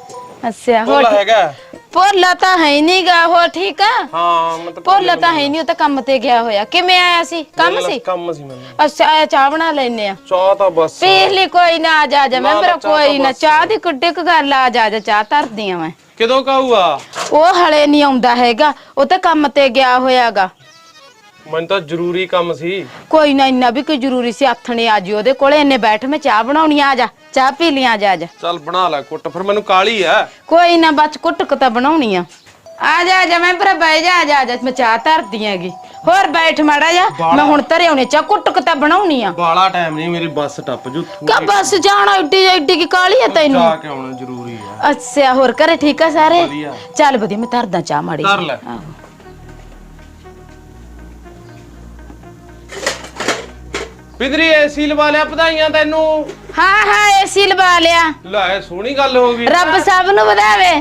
ਅੱਛਾ ਹੋ ਭੋਲਾ ਹੈਗਾ। ਭੋਲਾ ਤਾਂ ਹੈ ਨਹੀਂਗਾ ਹੋ ਠੀਕ ਆ? ਹਾਂ ਮਤਲਬ ਭੋਲਾ ਤਾਂ ਹੈ ਨਹੀਂ ਉਹ ਤਾਂ ਕੰਮ ਤੇ ਗਿਆ ਹੋਇਆ। ਕਿਵੇਂ ਆਇਆ ਸੀ? ਕੰਮ ਸੀ? ਕੰਮ ਸੀ ਮੈਨੂੰ। ਅੱਛਾ ਆਇਆ ਚਾਹ ਬਣਾ ਲੈਨੇ ਆ? ਚਾਹ ਤਾਂ ਬਸ। ਪੀ ਲਈ ਕੋਈ ਨਾ ਆ ਜਾ ਜਾ ਮੈਂ ਮੇਰਾ ਕੋਈ ਨਾ ਚਾਹ ਦੀ ਕੁੱਡੇ ਕੁ ਗੱਲ ਆ ਜਾ ਜਾ ਚਾਹ ਧਰਦੀ ਆ ਮੈਂ। ਕਿਦੋਂ ਕਾਊਗਾ? ਉਹ ਹਲੇ ਨਹੀਂ ਆਉਂਦਾ ਹੈਗਾ ਉਹ ਤਾਂ ਕੰਮ ਤੇ ਗਿਆ ਹੋਇਆਗਾ। ਮੈਨੂੰ ਤਾਂ ਜ਼ਰੂਰੀ ਕੰਮ ਸੀ। ਕੋਈ ਨਾ ਇੰਨਾ ਵੀ ਕੋਈ ਜ਼ਰੂਰੀ ਸੀ। ਆਥਣੇ ਆ ਜੀ ਉਹਦੇ ਕੋਲੇ ਇੰਨੇ ਬੈਠ ਮੈਂ ਚਾਹ ਬਣਾਉਣੀ ਆ ਜਾ। ਚਾਹ ਪੀ ਲਈ ਆ ਜਾ ਆ ਜਾ। ਚੱਲ ਬਣਾ ਲੈ ਕੁੱਟ ਫਿਰ ਮੈਨੂੰ ਕਾਲੀ ਐ। ਕੋਈ ਨਾ ਬਚ ਕੁੱਟ ਕੁ ਤਾਂ ਬਣਾਉਣੀ ਆ। ਆ ਜਾ ਆ ਜਾ ਮੈਂ ਪਰ ਬਹਿ ਜਾ ਆ ਜਾ ਆ ਜਾ ਮੈਂ ਚਾਹ ਧਰਦੀ ਹੈਗੀ। ਹੋਰ ਬੈਠ ਮਾੜਾ ਜਾ ਮੈਂ ਹੁਣ ਧਰੇ ਆਉਣੇ ਚਾਹ ਕੁੱਟ ਕੁ ਤਾਂ ਬਣਾਉਣੀ ਆ। ਬਾਲਾ ਟਾਈਮ ਨਹੀਂ ਮੇਰੀ ਬੱਸ ਟੱਪ ਜੂ ਤੂੰ ਕਾ ਬਸ ਜਾਣਾ ਏਡੀ ਏਡੀ ਕੀ ਕਾਲੀ ਆ ਤੈਨੂੰ? ਜਾ ਕੇ ਆਉਣਾ ਜ਼ਰੂਰੀ ਐ ਅੱਛਾ ਹੋਰ ਘਰੇ ਠੀਕ ਆ ਸਾਰੇ? ਵਧੀਆ। ਚੱਲ ਵਧੀਆ ਮੈਂ ਧਰਦਾ ਚਾਹ ਮਾੜੀ ਧਰ। ਲੈ। ਆਹੋ। ਪਿਦਰੀ ਏਸੀ ਲਵਾ ਲਿਆ ਵਧਾਈਆਂ ਤੈਨੂੰ। ਹਾਂ ਹਾਂ ਏਸੀ ਲਵਾ ਲਿਆ। ਲੈ ਸੋਹਣੀ ਗੱਲ ਹੋ ਗਈ। ਰੱਬ ਸਭ ਨੂੰ ਵਧਾਵੇ।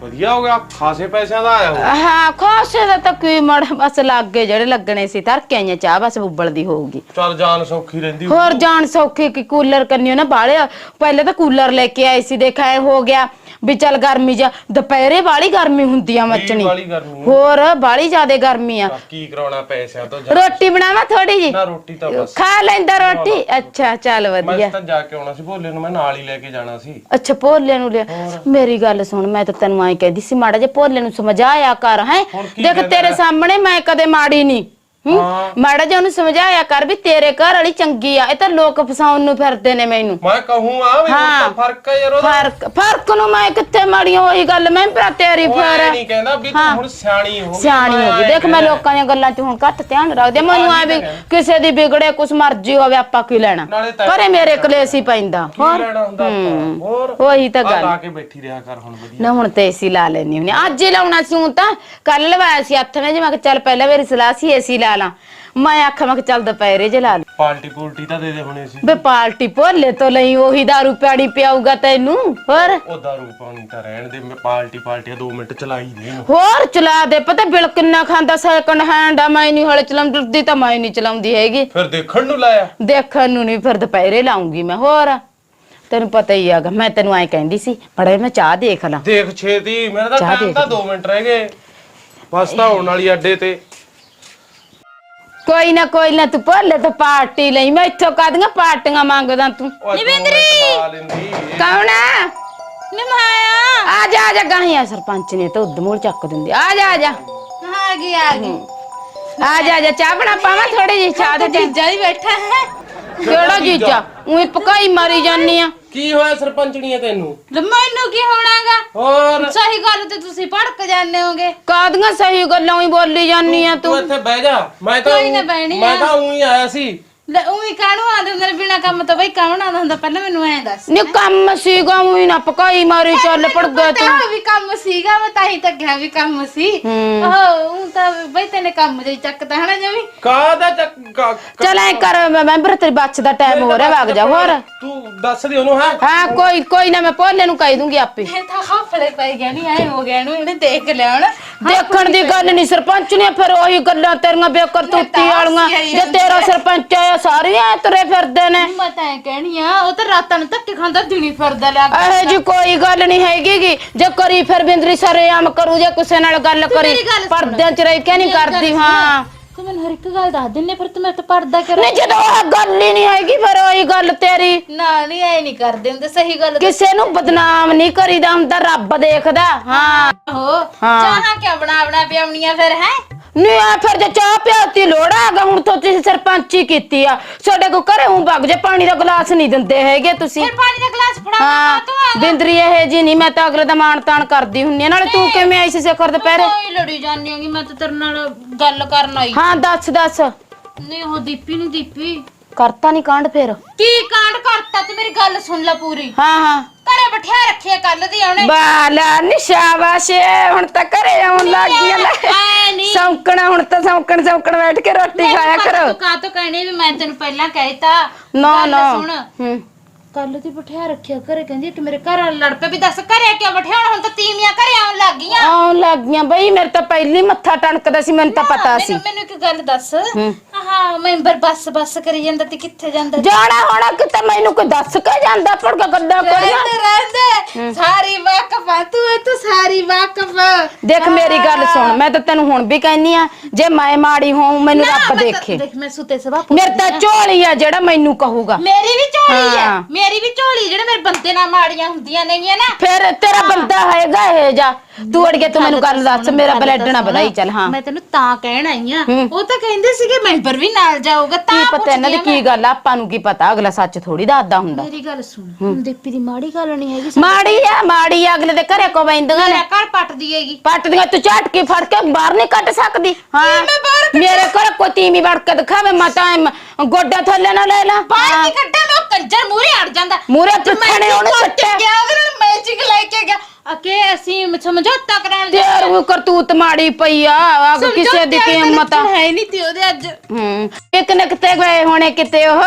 ਵਧੀਆ ਹੋ ਗਿਆ ਖਾਸੇ ਪੈਸਿਆਂ ਦਾ ਆਇਆ ਹੋ ਹਾਂ ਖੁਸ਼ ਦਾ ਤਾਂ ਕੀ ਮੜ ਬਸ ਲੱਗ ਜਿਹੜੇ ਲੱਗਣੇ ਸੀ ਧਰ ਕੇ ਆਈਆਂ ਚਾਹ ਬਸ ਬੁੱਬਲਦੀ ਹੋਊਗੀ। ਚੱਲ ਜਾਨ ਸੌਖੀ ਰਹਿੰਦੀ ਹੋਰ ਜਾਣ ਸੌਖੇ ਕਿ ਕੂਲਰ ਕੰਨਿਓ ਨਾ ਬਾਲੇ ਪਹਿਲੇ ਤਾਂ ਕੂਲਰ ਲੈ ਕੇ ਆਏ ਸੀ ਦੇਖਾ ਐ ਹੋ ਗਿਆ। ਵੀ ਚੱਲ ਗਰਮੀ ਜਾ ਦੁਪਹਿਰੇ ਬਾਲੀ ਗਰਮੀ ਹੁੰਦੀ ਆ ਮੱਚਣੀ। ਵਾਲੀ ਗਰਮੀ ਹੋਰ ਬਾਲੀ ਜ਼ਿਆਦੇ ਗਰਮੀ ਆ। ਕੀ ਕਰਾਉਣਾ ਪੈਸਿਆਂ ਤੋਂ ਜਾ ਰੋਟੀ ਬਣਾਵਾ ਥੋੜੀ ਜੀ ਨਾ ਰੋਟੀ ਤਾਂ ਬਸ। ਖਾ ਲੈਂਦਾ ਰੋਟੀ? ਅੱਛਾ ਚੱਲ ਮੈਂ ਵਧੀਆ। ਤਾਂ ਜਾ ਕੇ ਆਉਣਾ ਸੀ ਭੋਲੇ ਨੂੰ ਮੈਂ ਨਾਲ ਹੀ ਲੈ ਕੇ ਜਾਣਾ ਸੀ। ਅੱਛਾ ਭੋਲੇ ਨੂੰ ਲਿਆ। ਮੇਰੀ ਗੱਲ ਸੁਣ ਮੈਂ ਤਾਂ ਤੈਨੂੰ ਐਂ ਕਹਿੰਦੀ ਸੀ ਮਾੜਾ ਜੇ ਭੋਲੇ ਨੂੰ ਸਮਝਾਇਆ ਕਰ ਹੈ। ਦੇਖ ਤੇਰੇ ਸਾਹਮਣੇ ਮੈਂ ਕਦੇ ਮਾੜੀ ਨਹੀਂ। ਹੂੰ? ਮਾੜਾ ਜਿਹਾ ਉਹਨੂੰ ਸਮਝਾਇਆ ਕਰ ਵੀ ਤੇਰੇ ਘਰ ਵਾਲੀ ਚੰਗੀ ਆ ਇਹ ਤਾਂ ਲੋਕ ਫਸਾਉਣ ਨੂੰ ਫਿਰਦੇ ਨੇ ਮੈਨੂੰ। ਮੈਂ ਕਹੂੰ ਆ ਵੀ ਹੁਣ ਹਾਂ। ਤਾਂ ਫ਼ਰਕ ਹੈ ਯਾਰ ਉਹਦਾ। ਫ਼ਰਕ ਫ਼ਰਕ ਨੂੰ ਮੈਂ ਕਿੱਥੇ ਮਾੜੀ ਉਹੀ ਗੱਲ ਮੈਂ ਭਰਾ ਤੇਰੀ ਉਹ ਐ ਨਹੀਂ ਕਹਿੰਦਾ ਵੀ ਤੂੰ ਹੁਣ ਸਿਆਣੀ ਹੋ ਗਈ ਸਿਆਣੀ ਹੋ ਗਈ। ਦੇਖ ਮੈਂ ਲੋਕਾਂ ਦੀਆਂ ਗੱਲਾਂ 'ਚ ਹੁਣ ਘੱਟ ਧਿਆਨ ਰੱਖਦੀ। ਮੈਨੂੰ ਆ ਵੀ ਕਿਸੇ ਦੀ ਵਿਗੜੇ ਕੁਛ ਮਰਜ਼ੀ ਹੋਵੇ ਆਪਾਂ ਕੀ ਲੈਣਾ? ਨਾਲੇ ਤਾਂ ਘਰੇ ਮੇਰੇ ਕਲੇਸ਼ ਹੀ ਪੈਂਦਾ। ਕੀ ਲੈਣਾ ਹੁੰਦਾ ਆਪਾਂ? ਹੋਰ? ਉਹੀ ਤਾਂ ਆ ਗੱਲ। ਲਾ ਕੇ ਬੈਠੀ ਰਿਹਾ ਕਰ ਹੁਣ ਵਧੀਆ। ਨਾ ਹੁਣ ਤੇ ਏਸੀ ਲਾ ਲੈਣੀ ਹੁੰਦੀ ਅੱਜ ਹੀ ਲਾਉਣਾ ਸੀ ਹੁਣ ਤਾਂ ਕੱਲ ਲਵਾਇਆ ਸੀ ਹੱਥ ਜੇ ਮੈਂ ਕਿਹਾ ਚੱਲ ਪਹਿਲਾਂ ਮੇਰੀ ਸਲਾਹ ਸੀ ਏਸੀ ਲਾ ਲਾਂ ਮੈਂ ਆਖਾਂ ਮੈਂ ਕਿਹਾ ਚੱਲ ਦੁਪਹਿਰੇ ਜੇ ਲਾ ਲੂ। ਪਾਲਟੀ ਪੂਲਟੀ ਤਾਂ ਦੇ ਦੇ ਹੁਣੇ ਸੀ। ਬੇ ਪਾਰਟੀ ਭੋਲੇ ਤੋਂ ਲਈ ਉਹੀ ਦਾਰੂ ਪਿਆੜੀ ਪਿਆਊਗਾ ਤੈਨੂੰ ਹੋਰ? ਉਹ ਦਾਰੂ ਪਾਣੀ ਤਾਂ ਰਹਿਣ ਦੇ ਮੈਂ ਪਾਲਟੀ ਪਾਲਟੀ 2 ਮਿੰਟ ਚਲਾਈ ਦੇ। ਹੋਰ ਚਲਾ ਦੇ ਪਤਾ ਬਿਲ ਕਿੰਨਾ ਖਾਂਦਾ ਸੈਕੰਡ ਹੈਂਡ ਆ ਮੈਂ ਨਹੀਂ ਹਲੇ ਚਲਾਉਂਦੀ ਤਾਂ ਮੈਂ ਨਹੀਂ ਚਲਾਉਂਦੀ ਹੈਗੀ। ਫਿਰ ਦੇਖਣ ਨੂੰ ਲਾਇਆ? ਦੇਖਣ ਨੂੰ ਨਹੀਂ ਫਿਰ ਦੁਪਹਿਰੇ ਲਾਉਂਗੀ ਮੈਂ ਹੋਰ? ਤੈਨੂੰ ਪਤਾ ਹੀ ਹੈਗਾ ਮੈਂ ਤੈਨੂੰ ਐਂ ਕਹਿੰਦੀ ਸੀ ਬੜੇ ਮੈਂ ਚਾਹ ਦੇਖ ਲਾਂ। ਦੇਖ ਛੇਤੀ ਮੇਰੇ ਤਾਂ ਚਾਹ ਟਾਈਮ ਤਾਂ 2 ਮਿੰਟ ਰਹਿ ਗਏ। ਬਸ ਤਾਂ ਹੋਣ ਵਾਲੀ ਅੱਡੇ ਤੇ। ਕੋਈ ਨਾ ਕੋਈ ਨਾ ਤੂੰ ਭੋਲੇ ਤੋਂ ਪਾਰਟੀ ਲਈ। ਮੈਂ ਇੱਥੋਂ ਕਾਦੀਆਂ ਪਾਰਟੀਆਂ ਮੰਗਦਾ ਤੂੰ? ਨਿਵੇਂਦਰੀ! ਲਾ ਲੈਂਦੀ ਇਹ। ਕੌਣ ਆ? ਨਿਮਾਇਆ। ਆ ਜਾ ਆ ਜਾ ਗਾਹੀਂ ਆ ਸਰਪੰਚ ਨੇ ਤਾਂ ਉਦਮੋਲ ਚੱਕ ਦਿੰਦੀ। ਆ ਜਾ ਆ ਜਾ। ਆ ਗਈ ਆ ਗਈ। ਆ ਜਾ ਆ ਜਾ ਚਾਹ ਬਣਾ ਪਾਵਾਂ ਥੋੜੀ ਜਿਹੀ ਚਾਹ ਦੇ ਦੇ। ਜੀਜਾ ਹੀ ਬੈਠਾ ਹੈ। ਕਿਹੜਾ ਜੀਜਾ? ਉਹੀ ਪਕਾਈ ਮਾਰੀ ਜਾਨੀ ਆ। ਕੀ ਹੋਇਆ ਸਰਪੰਚਣੀਆਂ ਤੈਨੂੰ? ਮੈਨੂੰ ਕੀ ਹੋਣਾਗਾ? ਹੋਰ। ਸਹੀ ਗੱਲ ਤੇ ਤੁਸੀਂ ਭੜਕ ਜਾਂਦੇ ਹੋਗੇ। ਕਾਦੀਆਂ ਸਹੀ ਗੱਲਾਂ ਹੀ ਬੋਲੀ ਜਾਨੀ ਆ ਤੂੰ ਤੂੰ? ਇੱਥੇ ਬਹਿ ਜਾ। ਮੈਂ ਤਾਂ ਕੋਈ ਨਾ ਊਂ- ਬਹਿਣੀ ਮੈਂ ਆ। ਤਾਂ ਉਹੀ ਆਇਆ ਸੀ। ਲੈ ਉਹੀ ਕਾਹਨੂੰ ਆਉਂਦੇ ਹੁੰਦੇ ਨੇ ਬਿਨਾ ਕੰਮ ਤੋਂ? ਬਈ ਕੌਣ ਆਉਂਦਾ ਹੁੰਦਾ? ਪਹਿਲਾਂ ਮੈਨੂੰ ਐਂ ਦੱਸ। ਨੀ ਕੰਮ ਸੀਗਾ ਉਹੀ ਨਾ ਪਕਾਈ ਮਾਰੀ ਚੱਲ ਪੜ ਗਿਆ ਤੂੰ। ਪਤਾ ਵੀ ਕੰਮ ਸੀਗਾ ਮੈਂ ਤਾਂ ਹੀ ਤਾਂ ਕਿਹਾ ਵੀ ਕੰਮ ਸੀ। ਹੂੰ। ਉਹ ਉਹ ਤਾਂ ਬਈ ਤੈਨੇ ਕੰਮ ਜੇ ਚੱਕਦਾ ਹਨਾ ਜਮੀ? ਕਾਹਦਾ ਚੱਕ ਕਾ- ਚੱਲ ਐ ਕਰ ਮੈਂ ਮੈਂਬਰ ਤੇਰੀ ਬੱਚ ਦਾ ਟਾਈਮ ਹੋ ਰਿਹਾ ਵਗ ਜਾ ਹੋਰ। ਤੂੰ ਦੱਸ ਦੇ ਉਹਨੂੰ ਹੈ? ਹਾਂ ਕੋਈ ਕੋਈ ਨਾ ਮੈਂ ਭੋਲੇ ਨੂੰ ਕਹਿ ਦੂੰਗੀ ਆਪੇ। ਇਹ ਤਾਂ ਹਾਫਲੇ ਪੈ ਗਿਆ ਨਹੀਂ ਐ ਹੋ ਗਿਆ ਨੂੰ ਇਹਨੇ ਦੇਖ ਲਿਆ ਹੁਣ। ਦੇਖਣ ਦੀ ਗੱਲ ਨਹੀਂ ਸਰਪੰਚ ਨੇ ਫਿਰ ਉਹੀ ਗੱਲਾਂ ਤੇਰੀਆਂ ਬੇਕਰ ਤੂਤੀ ਵਾਲੀਆਂ ਜੇ ਤੇਰਾ ਸਰਪੰਚ ਆਇਆ ਸਾਰੇ ਐ ਤੁਰੇ ਫਿਰਦੇ ਨੇ। ਮੈਂ ਤਾਂ ਐਂ ਕਹਿਣੀ ਆ ਉਹ ਤਾਂ ਰਾਤਾਂ ਨੂੰ ਧੱਕੇ ਖਾਂਦਾ ਦਿਨੀ ਫਿਰਦਾ ਲਿਆ ਕੇ। ਇਹ ਜੀ ਕੋਈ ਗੱਲ ਨਹੀਂ ਹੈਗੀ ਗੀ। ਜੇ ਕਰੀ ਫਿਰ ਬਿੰਦਰੀ ਸਰੇਆਮ ਕਰੂ ਜੇ ਕਿਸੇ ਨਾਲ ਗੱਲ ਕਰੀ ਮੇਰੀ ਗੱਲ ਸੁਣ। ਪਰਦਿਆਂ ਚ ਰਹਿ ਕੇ ਨਹੀਂ ਮੇਰੀ ਗੱਲ ਕਰਦੀ ਸੁਣ। ਹਾਂ। ਤੂੰ ਮੈਨੂੰ ਹਰ ਇੱਕ ਗੱਲ ਦੱਸ ਦਿੰਨੇ ਫਿਰ ਤੂੰ ਮੇਰੇ ਤੋਂ ਪਰਦਾ ਕਰ ਨਹੀਂ ਜਦੋਂ ਉਹ ਗੱਲ ਹੀ ਨਹੀਂ ਹੈਗੀ ਫਿਰ ਉਹੀ ਗੱਲ ਤੇਰੀ। ਨਾ ਨਹੀਂ ਐ ਨਹੀਂ ਕਰਦੇ ਹੁੰਦੇ ਸਹੀ ਗੱਲ ਕਿਸੇ ਨੂੰ ਬਦਨਾਮ ਨਹੀਂ ਕਰੀਦਾ ਹੁੰਦਾ ਰੱਬ ਦੇਖਦਾ ਹਾਂ। ਹੋ ਹਾਂ। ਚਾਹਾਂ ਕਿਉਂ ਬਣਾ ਬਣਾ ਪਿਆਉਣੀਆਂ ਫਿਰ ਹੈ? ਨਹੀਂ ਆ ਫਿਰ ਜੇ ਚਾਹ ਪਿਆਤੀ ਲੋੜ ਆਗਾ ਹੁਣ ਤੋਂ ਤੁਸੀਂ ਸਰਪੰਚੀ ਕੀਤੀ ਆ। ਸਾਡੇ ਕੋ ਘਰੇ ਹੂੰ ਵਗ ਜੇ ਪਾਣੀ ਦਾ ਗਲਾਸ ਨਹੀਂ ਦਿੰਦੇ ਹੈਗੇ ਤੁਸੀਂ। ਫਿਰ ਪਾਣੀ ਦਾ ਗਲਾਸ ਫੜਾ ਹਾਂ ਤੂੰ ਆ ਬਿੰਦਰੀ ਇਹ ਜੀ ਨਹੀਂ ਮੈਂ ਤਾਂ ਅਗਲੇ ਦਾ ਮਾਣ ਤਾਣ ਕਰਦੀ ਹੁੰਨੀ ਆ। ਨਾਲੇ ਤੂੰ ਕਿਵੇਂ ਆਈ ਸੀ ਸਿਖਰ ਦੁਪਹਿਰੇ? ਕੋਈ ਲੜੀ ਜਾਂਦੀ ਹੋਗੀ ਮੈਂ ਤਾਂ ਤੇਰੇ ਨਾਲ ਗੱਲ ਕਰਨ ਆਈ ਹਾਂ ਦੱਸ ਦੱਸ। ਨਹੀਂ ਉਹ ਦੀਪੀ ਨਹੀਂ ਦੀਪੀ। ਕਰਤਾ ਨਹੀਂ ਕਾਂਡ ਫਿਰ? ਕੀ ਕਾਂਡ ਕਰਤਾ ਤੂੰ ਮੇਰੀ ਗੱਲ ਸੁਣ ਲੈ ਪੂਰੀ। ਹਾਂ ਹਾਂ। ਘਰੇ ਬਿਠਾ ਰੱਖਿਆ ਕੱਲ ਦੀ ਉਹਨੇ। ਬਾਲਾ ਨਿਸ਼ਾਬਾਸ਼ ਹੁਣ ਤਾਂ ਘਰੇ ਆਉਣ ਲੱਗ ਗਈਆਂ ਲੈ। ਐ ਨਹੀਂ। ਸੌਂਕਣਾ ਹੁਣ ਤਾਂ ਸੌਂਕਣ ਸੌਂਕਣ ਬੈਠ ਕੇ ਰੋਟੀ ਖਾਇਆ ਕਰੋ। ਤੂੰ ਤੋਂ ਕਹਿਣੀ ਵੀ ਮੈਂ ਤੈਨੂੰ ਪਹਿਲਾਂ ਕਹਿਤਾ ਨਾ ਗੱਲ ਨਾ। ਸੁਣ। ਹੂੰ। ਕੱਲ ਦੀ ਬਿਠਾ ਰੱਖਿਆ ਘਰੇ ਕਹਿੰਦੀ ਕਿ ਮੇਰੇ ਘਰ ਵਾਲਾ ਲੜ ਪਏ ਵੀ ਦੱਸ ਘਰੇ ਕਿਉਂ ਬਿਠਾਉਣ ਹੁਣ ਤਾਂ ਤੀਵੀਆਂ ਘਰੇ ਆਉਣ ਲੱਗ ਗਈਆਂ। ਆਉਣ ਲੱਗ ਗਈਆਂ ਬਈ ਮੇਰੇ ਤਾਂ ਪਹਿਲੀ ਮੱਥਾ ਟਣਕਦਾ ਸੀ ਮੈਨੂੰ ਤਾਂ ਪਤਾ ਸੀ। ਮੈਨੂੰ ਮੈਨੂੰ ਇੱਕ ਗੱਲ ਦੱਸ। ਹਾਂ। ਮੈਂਬਰ ਬੱਸ ਬੱਸ ਕਰੀ ਜਾਂਦਾ ਤੇ ਕਿੱਥੇ ਜਾਂਦਾ? ਜਾਣਾ ਹੋਣਾ ਕਿਤੇ ਮੈਨੂੰ ਕੋਈ ਦੱਸ ਕੇ ਜਾਂਦਾ ਪੜ ਕੇ ਗੱਡਾ ਕਰਿਆ ਰਹਿੰਦੇ ਰਹਿੰਦੇ। ਸਾਰੀ ਵਾਕਫ ਆ ਤੂੰ ਇਹ ਤੂੰ ਸਾਰੀ ਵਾਕਫ। ਦੇਖ ਮੇਰੀ ਗੱਲ ਸੁਣ ਮੈਂ ਤਾਂ ਤੈਨੂੰ ਹੁਣ ਵੀ ਕਹਿੰਨੀ ਆ ਜੇ ਮੈਂ ਮਾੜੀ ਹੋਊ ਮੈਨੂੰ ਰੱਬ ਦੇਖੇ। ਦੇਖ ਮੈਂ ਸੁਤੇ ਸਵਾ ਮੇਰੇ ਤਾਂ ਝੋਲੀ ਆ ਜਿਹੜਾ ਮੈਨੂੰ ਕਹੂਗਾ। ਮੇਰੀ ਵੀ ਝੋਲੀ ਆ। ਹਾਂ। ਮੇਰੀ ਵੀ ਝੋਲੀ ਜਿਹੜੇ ਮੇਰੇ ਬੰਦੇ ਨਾਲ ਮਾੜੀਆਂ ਹੁੰਦੀਆਂ ਨੇਗੀਆਂ ਨਾ। ਫਿਰ ਤੇਰਾ ਬੰਦਾ ਹੈਗਾ ਇਹ ਜਾ ਤੂੰ ਅੜ ਕੇ ਤੂੰ ਮੈਨੂੰ ਗੱਲ ਦੱਸ ਮੇਰਾ ਬਲੱਡ ਨਾ ਵਧਾਈ ਚੱਲ ਹਾਂ। ਮੈਂ ਤੈਨੂੰ ਤਾਂ ਕਹਿਣ ਆਈ ਆ। ਉਹ ਤਾਂ ਕਹਿੰਦੇ ਸੀਗੇ ਮੈਂਬਰ ਵੀ ਨਾਲ ਜਾਊਗਾ ਤਾਂ ਕੀ ਪਤਾ ਇਹਨਾਂ ਦੀ ਕੀ ਗੱਲ ਆ ਆਪਾਂ ਨੂੰ ਕੀ ਪਤਾ ਅਗਲਾ ਸੱਚ ਥੋੜੀ ਦੱਸਦਾ ਹੁੰਦਾ। ਮੇਰੀ ਗੱਲ ਸੁਣ ਦੀਪੀ ਦੀ ਮਾੜੀ ਗੱਲ ਨਹੀਂ ਹੈਗੀ ਮਾੜੀ ਆ ਮਾੜੀ ਆ, ਅਗਲੇ ਦੇ ਘਰੇ ਕੋ ਬੈਂਦੀਆਂ ਨੇ। ਘਰ ਪੱਟਦੀ ਹੈਗੀ। ਪੱਟ ਦੀਆਂ ਤੂੰ ਝਟਕੀ ਫੜ ਕੇ ਬਾਹਰ ਨਹੀਂ ਕੱਢ ਸਕਦੀ। ਹਾਂ। ਮੇਰੇ ਘਰ ਕੋਈ ਤੀਵੀਂ ਵੜ ਕੇ ਦਿਖਾਵੇ ਮੈਂ ਤਾਂ ਗੋਡਾ ਥੱਲੇ ਨਾ ਲੈ ਲਾ। ਬਾਹਰ ਕੀ ਕੱਢਾਂ? ਮੈਂ ਕੰਜਰ ਮੂਰੇ ਅੜ ਜਾਂਦਾ। ਮੂਹਰੇ ਪਿੱਛਣੇ ਉਹਨੂੰ ਸੱਟਿਆ। ਗਿਆ ਉਹਦੇ ਨਾਲ ਮੈਚਿੰਗ ਲੈ ਕੇ ਗਿਆ। ਅਕੇ ਅਸੀਂ ਸਮਝੌਤਾ ਕਰਾਉਣ ਦੇ ਤੇਰ ਉਹ ਕਰਤੂਤ ਮਾੜੀ ਪਈ ਆ ਅਗ ਕਿਸੇ ਦੀ ਕੀਮਤ ਆ। ਹੈ ਨਹੀਂ ਤੇ ਉਹਦੇ ਅੱਜ। ਹੂੰ। ਪਿਕਨਿਕ ਤੇ ਗਏ ਹੋਣੇ ਕਿਤੇ ਉਹ।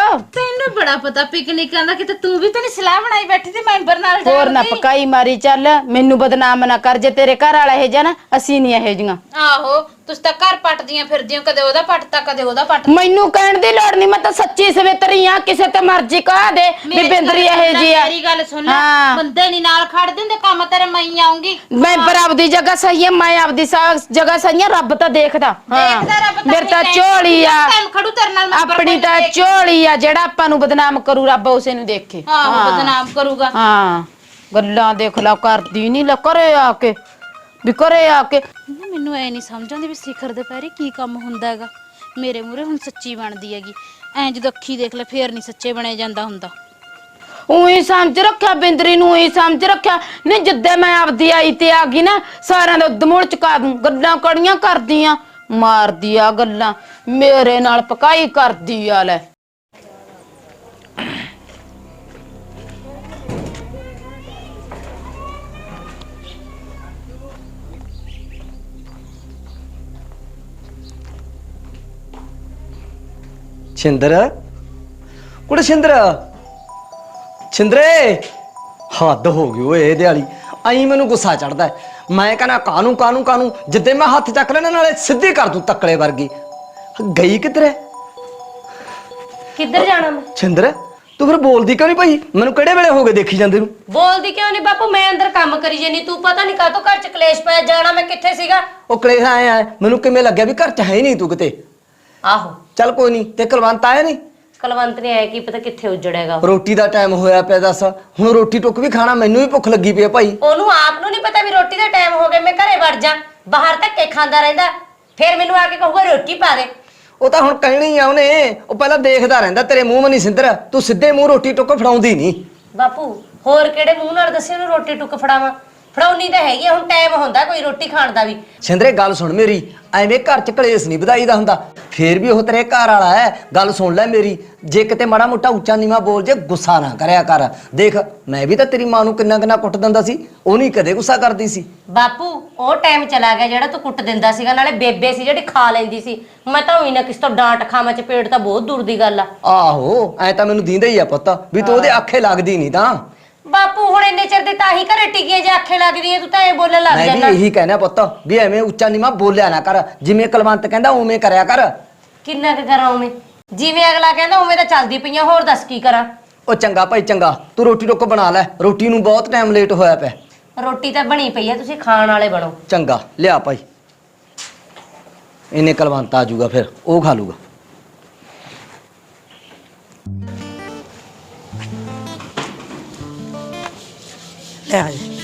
ਤੈਨੂੰ ਬੜਾ ਪਤਾ ਪਿਕਨਿਕਾਂ ਦਾ ਕਿਤੇ ਤੂੰ ਵੀ ਤਾਂ ਨਹੀਂ ਸਲਾਹ ਬਣਾਈ ਬੈਠੀ ਤੇ ਮੈਂਬਰ ਨਾਲ ਹੋਰ ਜਾਣ ਨਾ ਦੀ। ਪਕਾਈ ਮਾਰੀ ਚੱਲ ਮੈਨੂੰ ਬਦਨਾਮ ਨਾ ਕਰ ਜੇ ਤੇਰੇ ਘਰ ਵਾਲਾ ਇਹ ਜਾ ਨਾ ਅਸੀਂ ਨਹੀਂ ਇਹ ਜੀਆਂ ਆਹੋ ਤੁਸੀਂ ਤਾਂ ਘਰ ਪੱਟਦੀਆਂ ਫਿਰਦੀਆਂ ਕਦੇ ਉਹਦਾ ਪੱਟਤਾ ਕਦੇ ਉਹਦਾ ਪੱਟ ਮੈਨੂੰ ਕਹਿਣ ਦੀ ਲੋੜ ਨਹੀਂ ਮੈਂ ਤਾਂ ਸੱਚੀ ਸਵੇਤਰੀ ਆ ਕਿਸੇ ਤੇ ਮਰਜ਼ੀ ਕਹਾ ਦੇ ਵੀ ਮੇਰੀ ਬਿੰਦਰੀ ਗੱਲ ਇਹ ਸੁਣ ਜੀ ਆ। ਮੇਰੀ ਗੱਲ ਸੁਣ ਲੈ ਹਾਂ। ਬੰਦੇ ਨਹੀਂ ਨਾਲ ਖੜ ਦਿੰਦੇ ਕੰਮ ਤੇਰੇ ਮੈਂ ਹੀ ਆਉਂਗੀ। ਮੈਂ ਪਰ ਆਪਦੀ ਜਗ੍ਹਾ ਸਹੀ ਹੈ ਮੈਂ ਆਪਦੀ ਸਾ- ਜਗ੍ਹਾ ਸਹੀ ਹੈ ਰੱਬ ਤਾਂ ਦੇਖਦਾ। ਹਾਂ। ਦੇਖਦਾ ਰੱਬ ਤਾਂ ਮੇਰੇ ਤਾਂ ਝੋਲੀ ਆ। ਟਾਈਮ ਖੜੂ ਤੇਰੇ ਨਾਲ ਮੈਂਬਰ ਆਪਣੀ ਤਾਂ ਦੇਖ। ਝੋਲੀ ਆ ਜਿਹੜਾ ਆਪਾਂ ਨੂੰ ਬਦਨਾਮ ਕਰੂ ਰੱਬ ਉਸੇ ਨੂੰ ਦੇਖੇ। ਆਹੋ ਬਦਨਾਮ ਕਰੂਗਾ। ਹਾਂ। ਗੱਲਾਂ ਦੇਖ ਲਾ ਕਰਦੀ ਨਹੀਂ ਲੈ ਘਰੇ ਆ ਕੇ ਵੀ ਘਰੇ ਆ ਕੇ। ਮੈਨੂੰ ਐ ਨਹੀਂ ਸਮਝ ਆਉਂਦੀ ਵੀ ਸਿਖਰ ਦੇ ਪੈਰੇ ਕੀ ਕੰਮ ਹੁੰਦਾ ਹੈਗਾ। ਮੇਰੇ ਮੂਰੇ ਹੁਣ ਸੱਚੀ ਬਣਦੀ ਹੈਗੀ। ਐਂ ਜਦੋਂ ਅੱਖੀ ਦੇਖ ਲੈ ਫੇਰ ਨਹੀਂ ਸੱਚੇ ਬਣੇ ਜਾਂਦਾ ਹੁੰਦਾ। ਉਹੀ ਸਮਝ ਰੱਖਿਆ ਬਿੰਦਰੀ ਨੂੰ ਉਹੀ ਸਮਝ ਰੱਖਿਆ। ਨਹੀਂ ਜਿੱਦੇ ਮੈਂ ਆਪਦੀ ਆਈ ਤੇ ਆ ਗਈ ਨਾ ਸਾਰਿਆਂ ਦਾ ਦਮੂਲ ਚਕਾ ਦੂੰ। ਗੱਲਾਂ ਕੜੀਆਂ ਕਰਦੀਆਂ ਮਾਰਦੀ ਆ ਗੱਲਾਂ। ਮੇਰੇ ਨਾਲ ਪਕਾਈ ਕਰਦੀ ਆ ਲੈ। ਛਿੰਦਰ? ਕੁੜੇ ਛਿੰਦਰ? ਛਿੰਦਰੇ? ਹੱਦ ਹੋ ਗਈ ਓਏ ਇਹਦੇ ਵਾਲੀ ਆਈ ਮੈਨੂੰ ਗੁੱਸਾ ਚੜਦਾ ਮੈਂ ਕਹਿੰਦਾ ਕਾਨੂੰ ਕਾਨੂੰ ਕਾਨੂੰ ਜਿੱਦੇ ਮੈਂ ਹੱਥ ਚੱਕ ਲੈਣਾ ਨਾਲੇ ਸਿੱਧੀ ਕਰ ਦੂੰ ਤੱਕਲੇ ਵਰਗੀ। ਗਈ ਕਿੱਧਰ? ਹੈ ਕਿੱਧਰ ਜਾਣਾ ਮੈਂ? ਛਿੰਦਰ ਤੂੰ ਫਿਰ ਬੋਲਦੀ ਕਿਉਂ ਨਹੀਂ ਭਾਈ ਮੈਨੂੰ ਕਿਹੜੇ ਵੇਲੇ ਹੋ ਗਏ ਦੇਖੀ ਜਾਂਦੇ ਨੂੰ? ਬੋਲਦੀ ਕਿਉਂ ਨਹੀਂ ਬਾਪੂ? ਮੈਂ ਅੰਦਰ ਕੰਮ ਕਰੀ ਜਾਨੀ ਤੂੰ ਪਤਾ ਨਹੀਂ ਕਾਹਤੋਂ ਘਰ ਚ ਕਲੇਸ਼ ਪਿਆ ਜਾਣਾ ਮੈਂ ਕਿੱਥੇ ਸੀਗਾ? ਉਹ ਕਲੇਸ਼ ਆਏ ਆ ਮੈਨੂੰ ਕਿਵੇਂ ਲੱਗਿਆ ਵੀ ਘਰ ਚ ਹੀ ਨਹੀਂ ਤੂੰ ਕਿਤੇ? ਆਹੋ। ਚੱਲ ਕੋਈ ਨਹੀਂ ਤੇ ਕੁਲਵੰਤ ਆਇਆ ਨਹੀਂ? ਕਲਵੰਤ ਨੇ ਆਇਆ ਕੀ ਪਤਾ ਕਿੱਥੇ ਉਜੜੇਗਾ ਰੋਟੀ ਦਾ ਟਾਈਮ ਹੋਇਆ ਪਿਆ ਦੱਸ ਹੁਣ ਰੋਟੀ ਟੁੱਕ ਵੀ ਖਾਣਾ ਮੈਨੂੰ ਵੀ ਭੁੱਖ ਲੱਗੀ ਪਈ ਆ ਭਾਈ। ਉਹਨੂੰ ਆਪ ਨੂੰ ਨਹੀਂ ਪਤਾ ਵੀ ਰੋਟੀ ਦਾ ਟਾਈਮ ਹੋ ਗਿਆ ਮੈਂ ਘਰੇ ਵੜ ਜਾ। ਬਾਹਰ ਧੱਕੇ ਖਾਂਦਾ ਰਹਿੰਦਾ ਫਿਰ ਮੈਨੂੰ ਆ ਕੇ ਕਹੂਗਾ ਰੋਟੀ ਪਾ ਦੇ। ਉਹ ਤਾਂ ਹੁਣ ਕਹਿਣੀ ਆ ਉਹਨੇ ਉਹ ਪਹਿਲਾਂ ਦੇਖਦਾ ਰਹਿੰਦਾ ਤੇਰੇ ਮੂੰਹ ਮਨੀ ਸਿੰਦਰ ਤੂੰ ਸਿੱਧੇ ਮੂੰਹ ਰੋਟੀ ਟੁੱਕ ਫੜਾਉਂਦੀ ਨਹੀਂ। ਬਾਪੂ ਹੋਰ ਕਿਹੜੇ ਮੂੰਹ ਨਾਲ ਦੱਸੇ ਉਹਨੂੰ ਰੋਟੀ ਟੁੱਕ ਫੜਾਵਾਂ? ਫੜਾਉਣੀ ਤਾਂ ਹੈਗੀ ਆ, ਹੁਣ ਟਾਈਮ ਹੁੰਦਾ ਕੋਈ ਰੋਟੀ ਖਾਣ ਦਾ ਵੀ। ਸਿੰਦਰੇ ਗੱਲ ਸੁਣ ਮੇਰੀ ਐਵੇਂ ਘਰ ਚ ਕਲੇਸ਼ ਨਹੀਂ ਵਧਾਈਦਾ ਹੁੰਦਾ। ਫੇਰ ਵੀ ਉਹ ਤੇਰੇ ਘਰ ਵਾਲਾ ਹੈ ਗੱਲ ਸੁਣ ਲੈ ਮੇਰੀ ਜੇ ਕਿਤੇ ਮਾੜਾ ਮੋਟਾ ਉੱਚਾ ਨੀਵਾ ਬੋਲ ਜੇ ਗੁੱਸਾ ਨਾ ਕਰਿਆ ਕਰ। ਦੇਖ ਮੈਂ ਵੀ ਤਾਂ ਤੇਰੀ ਮਾਂ ਨੂੰ ਕਿੰਨਾ ਕਿੰਨਾ ਕੁੱਟ ਦਿੰਦਾ ਸੀ ਉਹ ਨਹੀਂ ਕਦੇ ਗੁੱਸਾ ਕਰਦੀ ਸੀ। ਬਾਪੂ ਉਹ ਟਾਈਮ ਚਲਾ ਗਿਆ ਜਿਹੜਾ ਤੂੰ ਕੁੱਟ ਦਿੰਦਾ ਸੀਗਾ ਨਾਲੇ ਬੇਬੇ ਸੀ ਜਿਹੜੀ ਖਾ ਲੈਂਦੀ ਸੀ। ਮੈਂ ਤਾਂ ਉਹੀ ਨਾ ਕਿਸ ਤੋਂ ਡਾਂਟ ਖਾਵਾਂ ਚ ਪੇਟ ਤਾਂ ਬਹੁਤ ਦੂਰ ਦੀ ਗੱਲ ਆ। ਆਹੋ ਐ ਤਾਂ ਮੈਨੂੰ ਦੀਂਦਾ ਹੀ ਆ ਪੁੱਤ ਵੀ ਤੂੰ ਉਹਦੇ ਆਖੇ ਲੱਗਦੀ ਨਹੀਂ ਤਾਂ। ਬਾਪੂ ਹੁਣ ਇੰਨੇ ਚਿਰ ਦੇ ਤਾਂ ਹੀ ਘਰੇ ਟਿਕੀਏ ਜੇ ਆਖੇ ਲੱਗਦੀ ਐ ਤੂੰ ਤਾਂ ਐ ਬੋਲਣ ਲੱਗ ਮੈਂ ਵੀ ਜਾਂਦਾ ਇਹੀ ਕਹਿਣਾ ਪੁੱਤ ਵੀ ਐਵੇਂ ਉੱਚਾ ਨੀਵਾ ਬੋਲਿਆ ਨਾ ਕਰ ਜਿਵੇਂ ਕਲਵੰਤ ਕਹਿੰਦਾ ਉਵੇਂ ਕਰਿਆ ਕਰ। ਕਿੰਨਾ ਕੁ ਕਰਾਂ ਉਵੇਂ? ਜਿਵੇਂ ਅਗਲਾ ਕਹਿੰਦਾ ਉਵੇਂ ਤਾਂ ਚੱਲਦੀ ਪਈਆਂ ਹੋਰ ਦੱਸ ਕੀ ਕਰਾਂ? ਉਹ ਚੰਗਾ ਭਾਈ ਚੰਗਾ ਤੂੰ ਰੋਟੀ ਟੁੱਕ ਬਣਾ ਲੈ ਰੋਟੀ ਨੂੰ ਬਹੁਤ ਟਾਈਮ ਲੇਟ ਹੋਇਆ ਪਿਆ। ਰੋਟੀ ਤਾਂ ਬਣੀ ਪਈ ਐ ਤੁਸੀਂ ਖਾਣ ਵਾਲੇ ਬਣੋ। ਚੰਗਾ ਲਿਆ ਭਾਈ। ਇਹਨੇ ਕਲਵੰਤ ਆ ਜਾਊਗਾ ਫਿਰ ਉਹ ਖਾ ਲੂਗਾ ਲੈ ਆ ਜਾ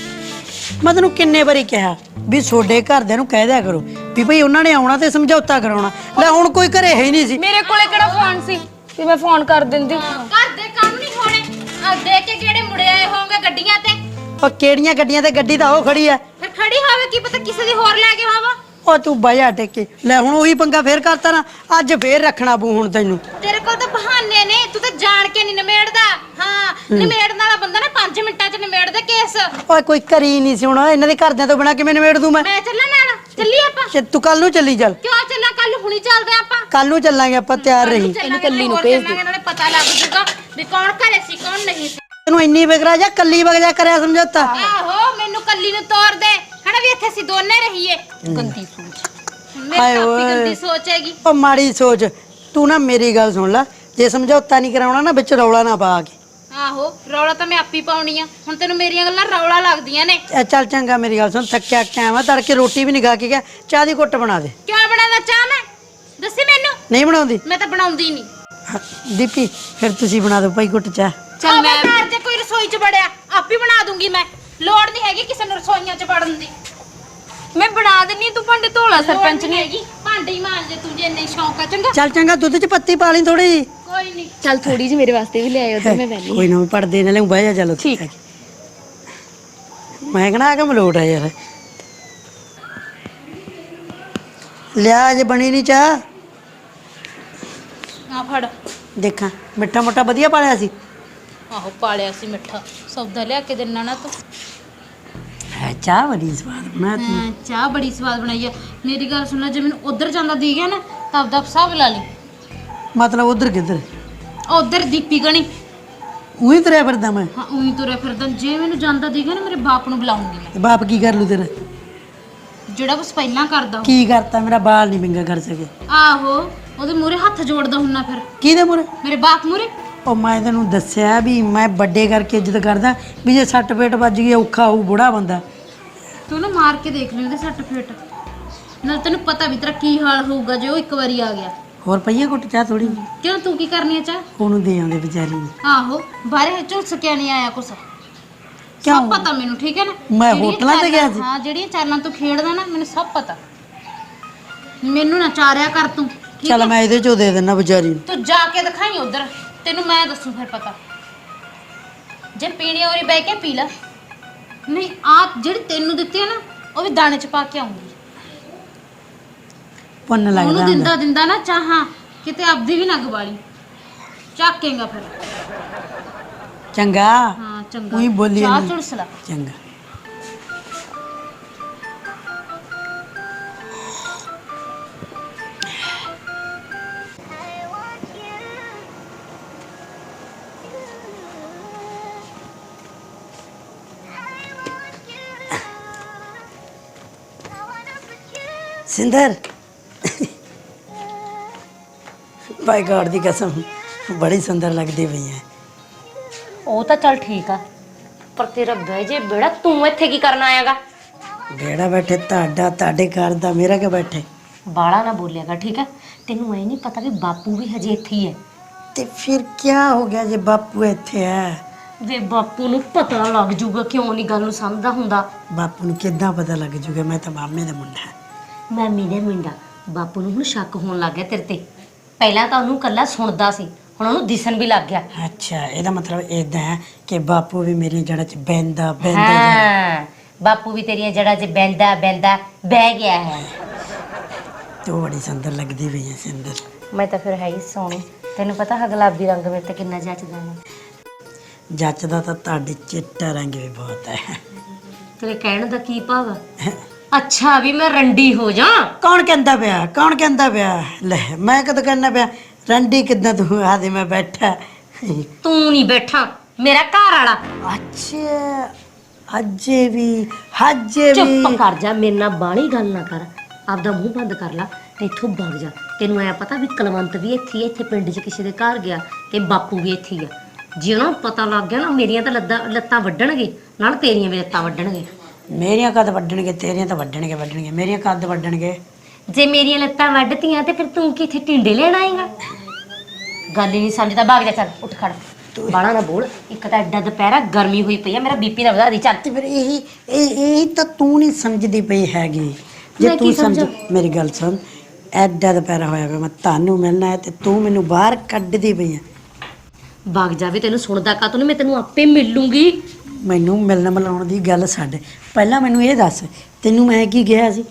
ਮੈਂ ਤੈਨੂੰ ਕਿੰਨੇ ਵਾਰੀ ਕਿਹਾ ਵੀ ਛੋਡੇ ਘਰਦਿਆਂ ਨੂੰ ਕਹਿ ਦਿਆ ਕਰੋ ਵੀ ਭਈ ਉਹਨਾਂ ਨੇ ਆਉਣਾ ਤੇ ਸਮਝੌਤਾ ਕਰਾਉਣਾ। ਲੈ ਹੁਣ ਕੋਈ ਘਰੇ ਹੈ ਹੀ ਨਹੀਂ ਸੀ। ਮੇਰੇ ਕੋਲੇ ਕਿਹੜਾ ਫੋਨ ਸੀ? ਕਿ ਮੈਂ ਫੋਨ ਕਰ ਦਿੰਦੀ। ਘਰ ਦੇ ਕੰਮ ਨਹੀਂ ਹੋਣੇ। ਆ ਦੇਖ ਕੇ ਕਿਹੜੇ ਮੁੜੇ ਆਏ ਹੋਣਗੇ ਗੱਡੀਆਂ ਤੇ। ਉਹ ਕਿਹੜੀਆਂ ਗੱਡੀਆਂ ਤੇ ਗੱਡੀ ਤਾਂ ਉਹ ਖੜੀ ਆ। ਫਿਰ ਖੜੀ ਹੋਵੇ ਕੀ ਪਤਾ ਕਿਸੇ ਦੀ ਹੋਰ ਲੈ ਕੇ ਹੋਵਾ ਉਹ ਤੂੰ ਬਾਇਆ ਟੇਕੇ। ਲੈ ਹੁਣ ਉਹੀ ਪੰਗਾ ਫੇਰ ਕਰਤਾ ਨਾ ਅੱਜ ਫੇਰ ਰੱਖਣਾ ਪੂ ਹੁਣ ਤੈਨੂੰ। ਤੇਰੇ ਕੋਲ ਤਾਂ ਬਹਾਨੇ ਨੇ ਤੂੰ ਤਾਂ ਜਾਣ ਕੇ ਨਹੀਂ ਨਿਮੇੜਦਾ। ਹਾਂ ਨਿਮੇੜਨ ਵਾਲਾ ਬੰਦਾ ਨਾ 5 ਮਿੰਟਾਂ 'ਚ ਨਿਮੇੜ ਦੇ ਕੇਸ। ਓਏ ਕੋਈ ਕਰੀ ਨਹੀਂ ਸੀ ਹੁਣ ਇਹਨਾਂ ਦੇ ਘਰਦਿਆਂ ਤੋਂ ਬਿਨਾ ਕਿਵੇਂ ਨਿਬੇੜ ਦੂੰ ਮੈਂ? ਮੈਂ ਚੱਲਾਂ ਨਾਲ? ਚੱਲੀ ਆਪਾਂ? ਤੇ ਤੂੰ ਕੱਲ ਨੂੰ ਚੱਲੀ ਚੱਲ। ਕਿਉਂ ਚੱਲਾਂ? ਕੱਲ ਹੁਣੀ ਚੱਲਦੇ ਆਪਾਂ। ਕੱਲ ਨੂੰ ਚੱਲਾਂਗੇ ਆਪਾਂ ਤਿਆਰ ਰਹੀ। ਇਹਨੂੰ ਕੱਲੀ ਨੂੰ ਭੇਜ ਦੇ। ਨਾਲੇ ਪਤਾ ਲੱਗ ਜੂਗਾ ਵੀ ਕੌਣ ਘਰੇ ਸੀ ਕੌਣ ਨਹੀਂ ਸੀ। ਤੈਨੂੰ ਇੰਨੀ ਵਿਗਰਾ ਜਾ ਕੱਲੀ ਵਗਜਾ ਕਰਿਆ ਸਮਝੌਤਾ? ਆਹੋ ਮੈਨੂੰ ਕੱਲੀ ਨੂੰ ਤੋੜ ਦੇ। ਹਣਾ ਵੀ ਇੱਥੇ ਅਸੀਂ ਦੋਨੇ ਰਹੀਏ। ਗੰਦੀ ਸੋਚ। ਹਾਏ ਮੇਰੀ ਕਾਪੀ ਓਏ। ਗੰਦੀ ਸੋਚ ਹੈਗੀ। ਉਹ ਮਾੜੀ ਸੋਚ। ਤੂੰ ਨਾ ਮੇਰੀ ਗੱਲ ਸੁਣ ਲੈ। ਜੇ ਸਮਝੌਤਾ ਨਹੀਂ ਕਰਾਉਣਾ ਨਾ ਵਿੱਚ ਰੌਲਾ ਨਾ ਪਾ ਕੇ। ਆਹੋ ਰੌਲਾ ਤਾਂ ਮੈਂ ਆਪੀ ਪਾਉਣੀ ਆ। ਹੁਣ ਤੈਨੂੰ ਮੇਰੀਆਂ ਗੱਲਾਂ ਰੌਲਾ ਲੱਗਦੀਆਂ ਨੇ। ਇਹ ਚੱਲ ਚੰਗਾ ਮੇਰੀ ਗੱਲ ਸੁਣ। ਥੱਕਿਆ ਕਿਆ ਮੈਂ ਤੜਕੇ ਰੋਟੀ ਵੀ ਨਹੀਂ ਖਾ ਕੇ ਗਿਆ। ਚਾਹ ਦੀ ਘੁੱਟ ਬਣਾ ਦੇ। ਕਿਉਂ ਬਣਾਦਾ ਚਾਹ ਮੈਂ? ਦੱਸੀ ਮੈਨੂੰ। ਨਹੀਂ ਬਣਾਉਂਦੀ। ਮੈਂ ਤਾਂ ਬਣਾਉਂਦੀ ਨਹੀਂ ਹਾਂ, ਦੀਪੀ ਫਿਰ ਤੁਸੀਂ ਬਣਾ ਦਿਓ ਭਾਈ ਘੁੱਟ ਚਾਹ। ਚੱਲ ਮੈਂ ਘਰ ਜੇ ਕੋਈ ਰਸੋਈ 'ਚ ਵੜਿਆ ਆਪੀ ਬਣਾ ਦੂੰਗੀ ਮੈਂ। ਲੋੜ ਨਹੀਂ ਹੈਗੀ ਕਿਸੇ ਨੂੰ ਰਸੋਈਆਂ 'ਚ ਵੜਨ ਦੀ। ਮੈਂ ਬਣਾ ਦਿੰਨੀ ਤੂੰ ਭਾਂਡੇ ਧੋਲਾ ਸਰਪੰਚ ਨਹੀਂ ਹੈਗੀ ਭਾਂਡੇ ਹੀ ਮਾਂਜ ਜੇ ਤੂੰ ਜੇ ਇੰਨੀ ਸ਼ੌਂਕ ਆ ਚੰਗਾ? ਚੱਲ ਚੰਗਾ ਦੁੱਧ 'ਚ ਪੱਤੀ ਪਾ ਲਈ ਥੋੜੀ ਜੀ ਕੋਈ ਨਹੀਂ ਚੱਲ ਥੋੜੀ ਜਿਹੀ ਮੇਰੇ ਵਾਸਤੇ ਵੀ ਲਿਆਇਓ ਉਧਰ ਮੈਂ ਬੈਠੀ ਕੋਈ ਨਾ ਮੈਂ ਪੜਦੇ ਨਾਲੇ ਬਹਿ ਜਾ ਚੱਲ ਠੀਕ। ਮੈਂ ਕਹਣਾ ਆ ਕੇ ਮਲੋਟ ਆ ਯਾਰ। ਲਿਆ ਜੇ ਬਣੀ ਨਹੀਂ ਚਾਹ। ਆ ਫੜ। ਦੇਖਾਂ ਮਿੱਠਾ ਮੋਟਾ ਵਧੀਆ ਪਾਲਿਆ ਸੀ। ਆਹੋ ਪਾਲਿਆ ਸੀ ਮਿੱਠਾ। ਸੌਦਾ ਲਿਆ ਕੇ ਦੇਣਾ ਨਾ ਤੂੰ। ਹੈ ਚਾਹ ਬੜੀ ਸਵਾਦ ਬਣਾ ਤੀ ਹਾਂ, ਚਾਹ ਬੜੀ ਸਵਾਦ ਬਣਾਈ ਆ। ਮੇਰੀ ਗੱਲ ਸੁਣ ਲੈ ਜੇ ਮੈਨੂੰ ਉਧਰ ਜਾਂਦਾ ਦੀ ਗਿਆ ਨਾ ਤਾਂ ਆਪਦਾ ਹਿਸਾਬ ਲਾ ਲਈ। ਮਤਲਬ ਉਧਰ ਕਿੱਧਰ? ਉਧਰ ਦੀਪੀ ਗਣੀ ਉਹੀ ਤੁਰਿਆ ਫਿਰਦਾ ਮੈਂ। ਹਾਂ ਉਹੀ ਤੁਰਿਆ ਫਿਰਦਾ। ਜੇ ਮੈਨੂੰ ਜਾਂਦਾ ਦੀ ਗਿਆ ਨਾ ਮੇਰੇ ਬਾਪ ਨੂੰ ਬੁਲਾਉਂਗੀ ਮੈਂ। ਤੇ ਬਾਪ ਕੀ ਕਰ ਲੂ ਤੇਰਾ? ਜਿਹੜਾ ਬਸ ਪਹਿਲਾਂ ਕਰਦਾ ਉਹ। ਕੀ ਕਰਤਾ? ਮੇਰਾ ਬਾਲ ਨਹੀਂ ਵਿੰਗਾ ਕਰ ਸਕੇ। ਆਹੋ ਉਹਦੇ ਮੂਰੇ ਹੱਥ ਜੋੜਦਾ ਹੁੰਨਾ ਫਿਰ। ਕਿਹਦੇ ਮੂਰੇ ਮੇਰੇ ਬਾਪ ਮੂਰੇ ਉਹ ਮੈਂ ਤੈਨੂੰ ਦੱਸਿਆ ਵੀ ਮੈਂ ਵੱਡੇ ਕਰਕੇ ਇੱਜ਼ਤ ਕਰਦਾ ਵੀ ਜੇ ਸੱਟ ਪੇਟ ਵੱਜ ਗਈ ਔਖਾ ਹੋਊ ਬੁੜਾ ਬੰਦਾ। ਤੂੰ ਨਾ ਮਾਰ ਕੇ ਦੇਖ ਲਈ ਉਹਦੇ ਸੱਟ ਫੇਟ। ਨਾਲ ਤੈਨੂੰ ਪਤਾ ਵੀ ਤੇਰਾ ਕੀ ਹਾਲ ਹੋਊਗਾ ਜੇ ਉਹ ਇੱਕ ਵਾਰੀ ਆ ਗਿਆ। ਹੋਰ ਪਈਏ ਘੁੱਟ ਚਾਹ ਥੋੜੀ ਕਿਉਂ ਤੂੰ ਕੀ ਕਰਨੀ ਆ ਚਾਹ? ਉਹਨੂੰ ਦੇ ਆਉਂਦੇ ਵਿਚਾਰੀ ਨੂੰ। ਆਹੋ ਬਾਹਰੇ ਝੁਲਸ ਕੇ ਨਹੀਂ ਆਇਆ ਕੁਛ? ਕਿਉਂ? ਸਭ ਪਤਾ ਮੈਨੂੰ ਠੀਕ ਹੈ ਨਾ? ਮੈਂ ਜਿਹੜੀਆਂ ਹੋਟਲਾਂ ਤੇ ਗਿਆ ਚਾਲਾਂ- ਸੀ। ਹਾਂ ਜਿਹੜੀਆਂ ਚਾਲਾਂ ਤੂੰ ਖੇਡਦਾ ਨਾ ਮੈਨੂੰ ਸਭ ਪਤਾ। ਮੈਨੂੰ ਨਾ ਚਾਰਿਆ ਕਰ ਤੂੰ ਠੀਕ ਚੱਲ ਹੈ? ਮੈਂ ਇਹਦੇ ਚੋਂ ਦੇ ਦਿੰਦਾ ਵਿਚਾਰੀ ਨੂੰ। ਤੂੰ ਜਾ ਕੇ ਦਿਖਾਈ ਉਧਰ ਤੈਨੂੰ ਮੈਂ ਦੱਸੂ ਫਿਰ ਪਤਾ। ਜੇ ਪੀਣੀ ਹੋਰੀ ਬਹਿ ਕੇ ਪੀ ਲੈ। ਨਹੀਂ ਆ ਜਿਹੜੀ ਤੈਨੂੰ ਦਿੱਤੀ ਹੈ ਨਾ ਉਹ ਵੀ ਦਾਣੇ ਚ ਪਾ ਕੇ ਆਉਂਗੀ। ਪੁੰਨ ਲੱਗਦਾ ਉਹਨੂੰ ਹੁੰਦਾ। ਦਿੰਦਾ ਦਿੰਦਾ ਨਾ ਚਾਹਾਂ ਕਿਤੇ ਆਪਦੀ ਵੀ ਨਾ ਗਵਾਲੀ। ਚੱਕੇਗਾ ਫਿਰ। ਚੰਗਾ। ਹਾਂ ਚੰਗਾ। ਉਹੀ ਬੋਲੀ ਚਾਹ ਜਾਂਦੀ। ਚੰਗਾ। ਸਿੰਦਰ। ਬਾਈ ਗॉड ਦੀ ਕਸਮ ਬੜੀ ਸੁੰਦਰ ਲੱਗਦੀ ਪਈ ਹੈ ਉਹ ਤਾਂ ਚੱਲ ਠੀਕ ਆ ਪਰ ਤੇਰਾ ਬਹਿ ਜੇ ਬੇੜਾ ਤੂੰ ਇੱਥੇ ਕੀ ਕਰਨ ਆਇਆਗਾ? ਬੇੜਾ ਬੈਠੇ ਤੁਹਾਡਾ ਤੁਹਾਡੇ ਘਰ ਦਾ ਮੇਰਾ ਕਿ ਬੈਠੇ? ਬਾਲਾ ਨਾ ਬੋਲਿਆਗਾ ਠੀਕ ਆ? ਤੈਨੂੰ ਐ ਨਹੀਂ ਪਤਾ ਵੀ ਬਾਪੂ ਵੀ ਹਜੇ ਇੱਥੇ ਹੀ ਹੈ ਤੇ ਫਿਰ ਕੀ ਹੋ ਗਿਆ ਜੇ ਬਾਪੂ ਇੱਥੇ ਹੈ ਵੇ ਬਾਪੂ ਨੂੰ ਪਤਾ ਲੱਗ ਜੂਗਾ ਕਿਉਂ ਨਹੀਂ ਗੱਲ ਨੂੰ ਸਮਝਦਾ ਹੁੰਦਾ? ਬਾਪੂ ਨੂੰ ਕਿੱਦਾਂ ਪਤਾ ਲੱਗ ਜੂਗਾ? ਮੈਂ ਤਾਂ ਮਾਮੇ ਦਾ ਮੁੰਡਾ ਹਾਂ। ਮੈਂ ਮੇਰੇ ਮੁੰਡਾ ਬਾਪੂ ਨੂੰ ਹੁਣ ਸ਼ੱਕ ਹੋਣ ਲੱਗ ਗਿਆ ਤੇਰੇ ਤੇ। ਪਹਿਲਾਂ ਤਾਂ ਉਹਨੂੰ ਕੱਲਾ ਸੁਣਦਾ ਸੀ ਹੁਣ ਉਹਨੂੰ ਦਿਸਣ ਵੀ ਲੱਗ ਗਿਆ। ਅੱਛਾ ਇਹਦਾ ਮਤਲਬ ਇਦਾਂ ਹੈ ਕਿ ਬਾਪੂ ਵੀ ਮੇਰੀ ਜੜ੍ਹਾਂ 'ਚ ਬੈੰਦਾ ਬੈੰਦਾ ਹਾਂ ਬਾਪੂ ਵੀ ਤੇਰੀਆਂ ਜੜਾਂ 'ਚ ਬੈੰਦਾ ਬੈੰਦਾ ਬਹਿ ਗਿਆ ਹੈ। ਤੂੰ ਬੜੀ ਸੁੰਦਰ ਲੱਗਦੀ ਪਈ ਹੈ ਸਿੰਦਰ। ਮੈਂ ਤਾਂ ਫਿਰ ਹੈ ਹੀ ਸੋਹਣੀ। ਤੈਨੂੰ ਪਤਾ ਹੈ ਗੁਲਾਬੀ ਰੰਗ ਮੇਰੇ ਤੇ ਕਿੰਨਾ ਜੱਚਦਾ ਹੈ। ਜੱਚਦਾ ਤਾਂ ਤੁਹਾਡੇ ਚਿੱਟਾ ਰੰਗ ਵੀ ਬਹੁਤ ਹੈ। ਤੇਰੇ ਕਹਿਣ ਦਾ ਕੀ ਭਾਵ ਆ? (laughs) ਅੱਛਾ ਵੀ ਮੈਂ ਰੰਡੀ ਹੋ ਜਾ। ਕੌਣ ਕਹਿੰਦਾ ਪਿਆ? ਕੌਣ ਕਹਿੰਦਾ ਪਿਆ? ਲੈ ਮੈਂ ਕਦੋਂ ਕਹਿੰਦਾ ਪਿਆ? ਰੰਡੀ ਕਿੱਦਾਂ ਤੂੰ? ਆਦੇ ਮੈਂ ਬੈਠਾ। ਤੂੰ ਨਹੀਂ ਬੈਠਾ ਮੇਰਾ ਘਰ ਵਾਲਾ। ਅੱਛਾ ਹੱਜੇ ਵੀ ਹੱਜੇ ਵੀ। ਚੁੱਪ ਕਰ ਜਾ ਮੇਰੇ ਨਾਲ ਬਾਹਲੀ ਗੱਲ ਨਾ ਕਰ। ਆਪਦਾ ਮੂੰਹ ਬੰਦ ਕਰ ਲੈ ਤੇ ਇੱਥੋਂ ਭੱਗ ਜਾ। ਤੈਨੂੰ ਐ ਪਤਾ ਵੀ ਕਲਵੰਤ ਵੀ ਇੱਥੇ ਹੀ ਆ, ਇੱਥੇ ਪਿੰਡ 'ਚ ਕਿਸੇ ਦੇ ਘਰ ਗਿਆ ਤੇ ਬਾਪੂ ਵੀ ਇੱਥੇ ਹੀ ਆ। ਜੇ ਉਹਨਾਂ ਨੂੰ ਪਤਾ ਲੱਗ ਗਿਆ ਨਾ ਮੇਰੀਆਂ ਤਾਂ ਲੱਤਾਂ ਲੱਤਾਂ ਵੱਢਣਗੇ ਨਾਲ ਤੇਰੀਆਂ ਵੀ ਲੱਤਾਂ ਵੱਢਣਗੇ। ਮੇਰੀਆਂ ਕਦ ਵੱਢਣਗੇ ਤੇਰੀਆਂ ਤਾਂ ਵੱਢਣਗੇ ਵੱਢਣਗੇ ਮੇਰੀਆਂ ਕਦ ਵੱਢਣਗੇ। ਜੇ ਮੇਰੀਆਂ ਲੱਤਾਂ ਵੱਢਤੀਆਂ ਤੇ ਫਿਰ ਤੂੰ ਕਿੱਥੇ ਟਿੰਡੇ ਲੈਣ ਆਏਗਾ? ਗੱਲ ਹੀ ਨਹੀਂ ਸਮਝਦਾ ਭਾਗ ਜਾ ਚੱਲ ਉੱਠ ਖੜ। ਬਾਲਾ ਨਾ ਬੋਲ। ਇੱਕ ਤਾਂ ਐਡਾ ਦੁਪਹਿਰਾ ਗਰਮੀ ਹੋਈ ਪਈ ਆ ਮੇਰਾ ਬੀਪੀ ਨਾ ਵਧਾ ਦੀ ਚੱਲ। ਤੇ ਫਿਰ ਇਹੀ ਇਹ ਇਹ ਤਾਂ ਤੂੰ ਨਹੀਂ ਸਮਝਦੀ ਪਈ ਹੈਗੀ। ਜੇ ਮੈਂ ਤੂੰ ਕੀ ਸਮਝ ਸਮਝਾਂ? ਮੇਰੀ ਗੱਲ ਸੁਣ ਐਡਾ ਦੁਪਹਿਰਾ ਹੋਇਆ ਪਿਆ ਮੈਂ ਤੁਹਾਨੂੰ ਮਿਲਣਾ ਹੈ ਤੇ ਤੂੰ ਮੈਨੂੰ ਬਾਹਰ ਕੱਢਦੀ ਪਈ ਹੈ ਭਾਗ ਜਾਵੇ ਤੈਨੂੰ ਸੁਣਦਾ ਕਾ ਤੂੰ ਮੈਂ ਤੈਨੂੰ ਆਪੇ ਮਿਲ ਲੂੰਗੀ। ਮੈਨੂੰ ਮਿਲਣ ਮਿਲਾਉਣ ਦੀ ਗੱਲ ਛੱਡ। ਪਹਿਲਾਂ ਮੈਨੂੰ ਇਹ ਦੱਸ ਤੈਨੂੰ ਮੈਂ ਕੀ ਕਿਹਾ ਸੀ?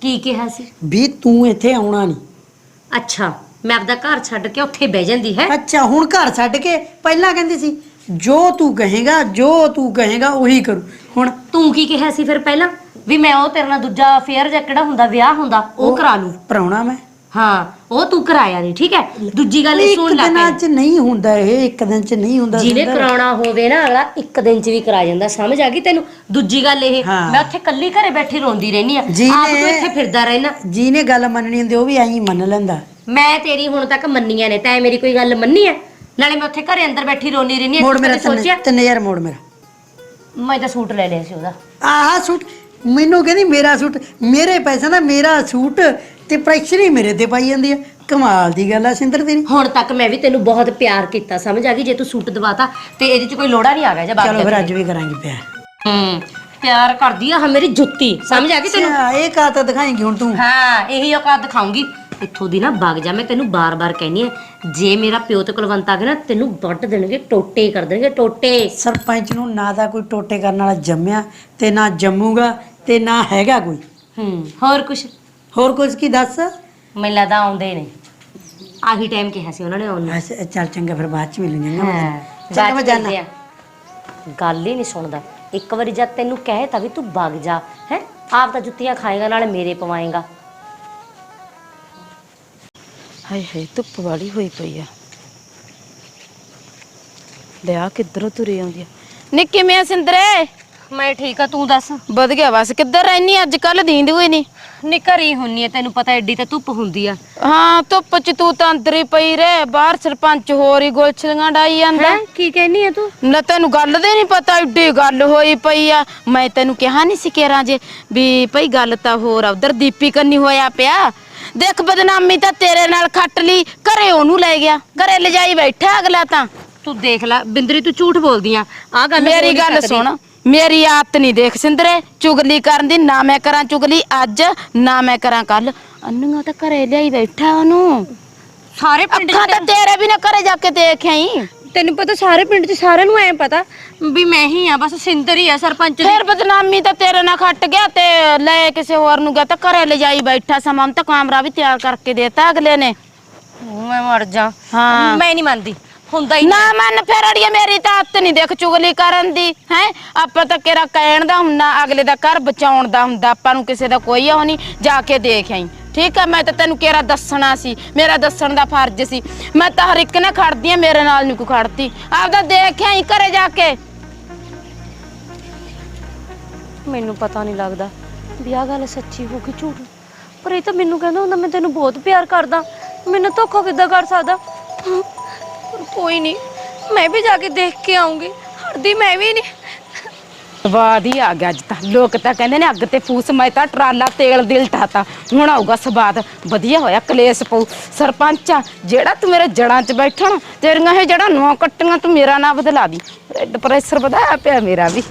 ਕੀ ਕਿਹਾ ਸੀ? ਵੀ ਤੂੰ ਇੱਥੇ ਆਉਣਾ ਨਹੀਂ ਅੱਛਾ ਮੈਂ ਆਪਦਾ ਘਰ ਛੱਡ ਕੇ ਉੱਥੇ ਬਹਿ ਜਾਂਦੀ ਹੈ? ਅੱਛਾ ਹੁਣ ਘਰ ਛੱਡ ਕੇ ਪਹਿਲਾਂ ਕਹਿੰਦੀ ਸੀ ਜੋ ਤੂੰ ਕਹੇਗਾ ਜੋ ਤੂੰ ਕਹੇਗਾ ਉਹੀ ਕਰੂ। ਹੁਣ ਤੂੰ ਕੀ ਕਿਹਾ ਸੀ ਫਿਰ ਪਹਿਲਾਂ? ਵੀ ਮੈਂ ਉਹ ਤੇਰੇ ਨਾਲ ਦੂਜਾ ਫੇਅਰ ਜਾਂ ਕਿਹੜਾ ਹੁੰਦਾ ਵਿਆਹ ਹੁੰਦਾ ਉਹ ਕਰਾ ਲੂੰ ਪਰਾਉਣਾ ਮੈਂ। ਹਾਂ ਉਹ ਤੂੰ ਕਰਾਇਆ ਨਹੀਂ ਠੀਕ ਹੈ? ਦੂਜੀ ਗੱਲ ਇਹ ਇੱਕ ਸੁਣ ਲੈ ਦਿਨਾਂ 'ਚ ਨਹੀਂ ਹੁੰਦਾ ਇਹ ਇੱਕ ਦਿਨ 'ਚ ਨਹੀਂ ਹੁੰਦਾ ਜਿਹਨੇ ਸਿੰਦਰ। ਕਰਾਉਣਾ ਹੋਵੇ ਨਾ ਅਗਲਾ ਇੱਕ ਦਿਨ ਚ ਵੀ ਕਰਾ ਜਾਂਦਾ ਸਮਝ ਆ ਗਈ ਤੈਨੂੰ? ਦੂਜੀ ਗੱਲ ਇਹ ਹਾਂ। ਮੈਂ ਉੱਥੇ ਕੱਲੀ ਘਰੇ ਬੈਠੀ ਰੋਂਦੀ ਰਹਿਨੀ ਆ ਜਿਹਨੇ- ਆਪ ਤੂੰ ਇੱਥੇ ਫਿਰਦਾ ਰਹਿਣਾ। ਜਿਹਨੇ ਗੱਲ ਮੰਨਣੀ ਹੁੰਦੀ ਉਹ ਵੀ ਐਂ ਹੀ ਮੰਨ ਲੈਂਦਾ। ਮੈਂ ਤੇਰੀ ਹੁਣ ਤੱਕ ਮੰਨੀਆਂ ਨੇ ਤੈਂ ਮੇਰੀ ਕੋਈ ਗੱਲ ਮੰਨੀ ਹੈ ਨਾਲੇ ਮੈਂ ਉੱਥੇ ਘਰੇ ਅੰਦਰ ਬੈਠੀ ਰੋਂਦੀ ਰਹਿਨੀ ਆ ਮੋੜ ਮੇਰਾ ਸੋਚਿਆ? ਤਿੰਨ 3000 ਮੋੜ ਮੇਰਾ। ਮੈਂ ਤਾਂ ਸੂਟ ਲੈ ਲਿਆ ਸੀ ਉਹਦਾ। ਆਹ ਸੂਟ ਮੈਨੂੰ ਕਹਿੰਦੀ ਮੇਰਾ ਸੂਟ ਮੇਰੇ ਪੈਸੇ ਦਾ ਮੇਰਾ ਸੂਟ ਤੇ ਪ੍ਰੈਸ਼ਰ ਹੀ ਮੇਰੇ ਤੇ ਪਾਈ ਜਾਂਦੀ ਆ ਕਮਾਲ ਦੀ ਗੱਲ ਆ ਸਿੰਦਰ ਤੇਰੀ। ਹੁਣ ਤੱਕ ਮੈਂ ਵੀ ਤੈਨੂੰ ਬਹੁਤ ਪਿਆਰ ਕੀਤਾ ਸਮਝ ਆ ਗਈ? ਜੇ ਤੂੰ ਸੂਟ ਦਵਾਤਾ ਤੇ ਇਹਦੇ ਚ ਕੋਈ ਲੋੜਾ ਨਹੀਂ ਆ ਗਿਆ ਜਾਂ ਬਾਕੀ ਚਲੋ ਫਿਰ ਅੱਜ ਵੀ ਕਰਾਂਗੇ ਪਿਆਰ। ਹੂੰ ਪਿਆਰ ਕਰਦੀ ਆ ਹਾਂ ਮੇਰੀ ਜੁੱਤੀ ਸਮਝ ਆ ਗਈ ਤੈਨੂੰ? ਅੱਛਾ, ਇਹ ਕਾ ਤਾਂ ਦਿਖਾਏਂਗੀ ਹੁਣ ਤੂੰ? ਹਾਂ ਇਹੀ ਔਕਾਤ ਦਿਖਾਉਂਗੀ। ਇੱਥੋਂ ਦੀ ਨਾ ਵਗ ਜਾ ਮੈਂ ਤੈਨੂੰ ਬਾਰ-ਬਾਰ ਕਹਿੰਨੀ ਆ ਜੇ ਮੇਰਾ ਪਿਓ ਤੇ ਕੁਲਵੰਤ ਆ ਗਿਆ ਨਾ ਤੈਨੂੰ ਵੱਢ ਦੇਣਗੇ ਟੋਟੇ ਕਰ ਦੇਣਗੇ ਟੋਟੇ। ਸਰਪੰਚ ਨੂੰ ਨਾ ਤਾਂ ਕੋਈ ਟੋਟੇ ਕਰਨ ਵਾਲਾ ਜੰਮਿਆ ਤੇ ਨਾ ਜੰਮੂਗਾ ਤੇ ਨਾ ਹੈਗਾ ਕੋਈ। ਹੂੰ ਹੋਰ ਕੁਛ? ਹੋਰ ਕੁਝ ਕੀ ਦੱਸ? ਮੈਨੂੰ ਲੱਗਦਾ ਆਉਂਦੇ ਨੇ। ਆਹੀ ਟਾਈਮ ਕਿਹਾ ਸੀ ਉਹਨਾਂ ਨੇ ਆਉਣ ਨੂੰ। ਅੱਛਾ, ਚੱਲ ਚੰਗਾ ਫਿਰ ਬਾਅਦ ਚ ਮਿਲੂਗੇ ਹਾਂ ਚੰਗਾ ਮੈਂ ਬਾਅਦ ਚ ਜਾਣਾ ਮਿਲਦੇ ਆ। ਗੱਲ ਹੀ ਨਹੀਂ ਸੁਣਦਾ। ਇੱਕ ਵਾਰੀ ਜਦ ਤੈਨੂੰ ਕਹੇ ਤਾਂ ਵੀ ਤੂੰ ਵਗ ਜਾ ਹੈ? ਆਪ ਤਾਂ ਜੁੱਤੀਆਂ ਖਾਏਗਾ ਨਾਲੇ ਮੇਰੇ ਪਵਾਏਗਾ। ਹਾਏ ਹਾਏ ਧੁੱਪ ਵਾਲੀ ਹੋਈ ਪਈ ਆ। ਲਿਆ ਕਿੱਧਰੋਂ ਤੁਰੀ ਆਉਂਦੀ ਆ? ਨੀ ਕਿਵੇਂ ਆ ਸਿੰਦਰੇ! ਮੈਂ ਠੀਕ ਆ ਤੂੰ ਦੱਸ? ਵਧ ਗਿਆ ਬਸ ਕਿੱਧਰ ਰਹਿਨੀ ਅੱਜ ਕੱਲ ਦੀਂਦੀ ਹੋਈ ਨਹੀਂ ਨੀ ਘਰੀ ਹੁੰਨੀ ਐ ਤੈਨੂੰ ਪਤਾ ਐਡੀ ਤਾਂ ਧੁੱਪ ਹੁੰਦੀ ਆ। ਹਾਂ ਧੁੱਪ ਚ ਤੂੰ ਤਾਂ ਅੰਦਰ ਹੀ ਪਈ ਰਹਿ। ਬਾਹਰ ਸਰਪੰਚ ਹੋਰ ਹੀ ਗੋਲਛਲੀਆਂ ਡਾਈ ਜਾਂਦਾ। ਹੈ ਕੀ ਕਹਿਨੀ ਐ ਤੂੰ? ਨਾ ਤੈਨੂੰ ਗੱਲ ਦੇ ਨਹੀਂ ਪਤਾ ਏਡੀ ਗੱਲ ਹੋਈ ਪਈ ਆ। ਮੈਂ ਤੈਨੂੰ ਕਿਹਾ ਨਹੀਂ ਸੀ ਕੇਰਾਂ ਜੇ ਵੀ ਭਈ ਗੱਲ ਤਾਂ ਹੋਰ ਆ ਉਧਰ ਦੀਪੀ ਕੰਨੀ ਹੋਇਆ ਪਿਆ। ਦੇਖ ਬਦਨਾਮੀ ਤਾਂ ਤੇਰੇ ਨਾਲ ਖੱਟ ਲਈ ਘਰੇ ਉਹਨੂੰ ਲੈ ਗਿਆ। ਘਰੇ ਲਿਜਾਈ ਬੈਠਾ ਅਗਲਾ ਤਾਂ। ਤੂੰ ਦੇਖ ਲੈ ਬਿੰਦਰੀ ਤੂੰ ਝੂਠ ਬੋਲਦੀ ਆ। ਆ ਗੱਲ ਮੇਰੀ ਹੋ ਨੀ ਗੱਲ ਸਕਦੀ। ਸੁਣ। ਮੇਰੀ ਆਦਤ ਨਹੀਂ ਦੇਖ ਸਿੰਦਰੇ ਚੁਗਲੀ ਕਰਨ ਦੀ ਨਾ ਮੈਂ ਕਰਾਂ ਚੁਗਲੀ ਅੱਜ ਨਾ ਮੈਂ ਕਰਾਂ ਕੱਲ ਅੰਨੂਆਂ ਤਾਂ ਘਰੇ ਲਿਆਈ ਬੈਠਾ ਉਹਨੂੰ। ਸਾਰੇ ਪਿੰਡ ਅੱਖਾਂ ਤਾਂ ਤੇਰੇ ਵੀ ਨਾ ਘਰੇ ਜਾ ਕੇ ਦੇਖ ਆਈ। ਤੈਨੂੰ ਪਤਾ ਸਾਰੇ ਪਿੰਡ 'ਚ ਸਾਰਿਆਂ ਨੂੰ ਐ ਪਤਾ ਵੀ ਮੈਂ ਹੀ ਆ ਬਸ ਸਿੰਦਰ ਹੀ ਆ ਸਰਪੰਚ ਦੀ। ਫਿਰ ਬਦਨਾਮੀ ਤਾਂ ਤੇਰੇ ਨਾਲ ਖੱਟ ਗਿਆ ਤੇ ਲੈ ਕਿਸੇ ਹੋਰ ਨੂੰ ਗਿਆ ਤਾਂ ਘਰੇ ਲਿਜਾਈ ਬੈਠਾ ਸਮਾਂ ਤਾਂ ਕੈਮਰਾ ਵੀ ਤਿਆਰ ਕਰਕੇ ਦੇਤਾ ਅਗਲੇ ਨੇ। ਮੈਂ ਮਰ ਜਾ। ਹਾਂ। ਮੈਂ ਨਹੀਂ ਮੰਨਦੀ। ਹੁੰਦਾ ਹੀ ਨਾ ਮਨ ਫਿਰ ਅੜੀਏ ਮੇਰੀ ਤਾਂ ਆਦਤ ਨਹੀਂ ਦੇਖ ਚੁਗਲੀ ਕਰਨ ਦੀ ਹੈ? ਆਪਾਂ ਤਾਂ ਕਿਹੜਾ ਕਹਿਣ ਦਾ ਹੁੰਦਾ ਅਗਲੇ ਦਾ ਘਰ ਬਚਾਉਣ ਦਾ ਹੁੰਦਾ ਆਪਾਂ ਨੂੰ ਕਿਸੇ ਦਾ ਕੋਈ ਉਹ ਨਹੀਂ ਜਾ ਕੇ ਦੇਖ ਆਈ। ਠੀਕ ਹੈ ਮੈਂ ਤਾਂ ਤੈਨੂੰ ਕਿਹੜਾ ਦੱਸਣਾ ਸੀ ਮੇਰਾ ਦੱਸਣ ਦਾ ਫਰਜ਼ ਸੀ। ਮੈਂ ਤਾਂ ਹਰ ਇੱਕ ਨੇ ਖੜਦੀ ਆ ਮੇਰੇ ਨਾਲ ਨਹੀਂ ਕੋਈ ਖੜਦੀ। ਆਪਦਾ ਦੇਖ ਆਈ ਘਰੇ ਜਾ ਕੇ। ਮੈਨੂੰ ਪਤਾ ਨਹੀਂ ਲੱਗਦਾ ਵੀ ਆਹ ਗੱਲ ਸੱਚੀ ਹੋ ਕਿ ਝੂਠ। ਪਰ ਇਹ ਤਾਂ ਮੈਨੂੰ ਕਹਿੰਦਾ ਹੁੰਦਾ ਮੈਂ ਤੈਨੂੰ ਬਹੁਤ ਪਿਆਰ ਕਰਦਾ। ਮੈਨੂੰ ਧੋਖਾ ਕਿੱਦਾਂ ਕਰ ਸਕਦਾ? ਕੋਈ ਨਹੀਂ, ਮੈਂ ਵੀ ਜਾ ਕੇ ਦੇਖ ਕੇ ਆਉਂਗੀ। ਹੜਦੀ ਮੈਂ ਵੀ ਨਹੀਂ। ਸਵਾਦ ਹੀ ਆ ਗਿਆ ਅੱਜ ਤਾਂ। ਲੋਕ ਤਾਂ ਕਹਿੰਦੇ ਨੇ ਅੱਗ ਤੇ ਫੂਸ ਮੈਂ ਤਾਂ ਟਰਾਲਾ ਤੇਲ ਦਿਲ ਟਾਤਾ ਹੁਣ ਆਊਗਾ ਸਵਾਦ। ਵਧੀਆ ਹੋਇਆ, ਕਲੇਸ਼ ਪਊ। ਸਰਪੰਚਾ ਜਿਹੜਾ ਤੂੰ ਮੇਰੇ ਜੜਾਂ 'ਚ ਬੈਠਾ ਨਾ, ਤੇਰੀਆਂ ਇਹ ਜੜਾਂ ਨੌ ਕੱਟੀਆਂ ਤੂੰ ਮੇਰਾ ਨਾਂ ਬਦਲਾ ਦੀ। ਬਲੱਡ ਪ੍ਰੈਸ਼ਰ ਵਧਾਇਆ ਪਿਆ ਮੇਰਾ ਵੀ।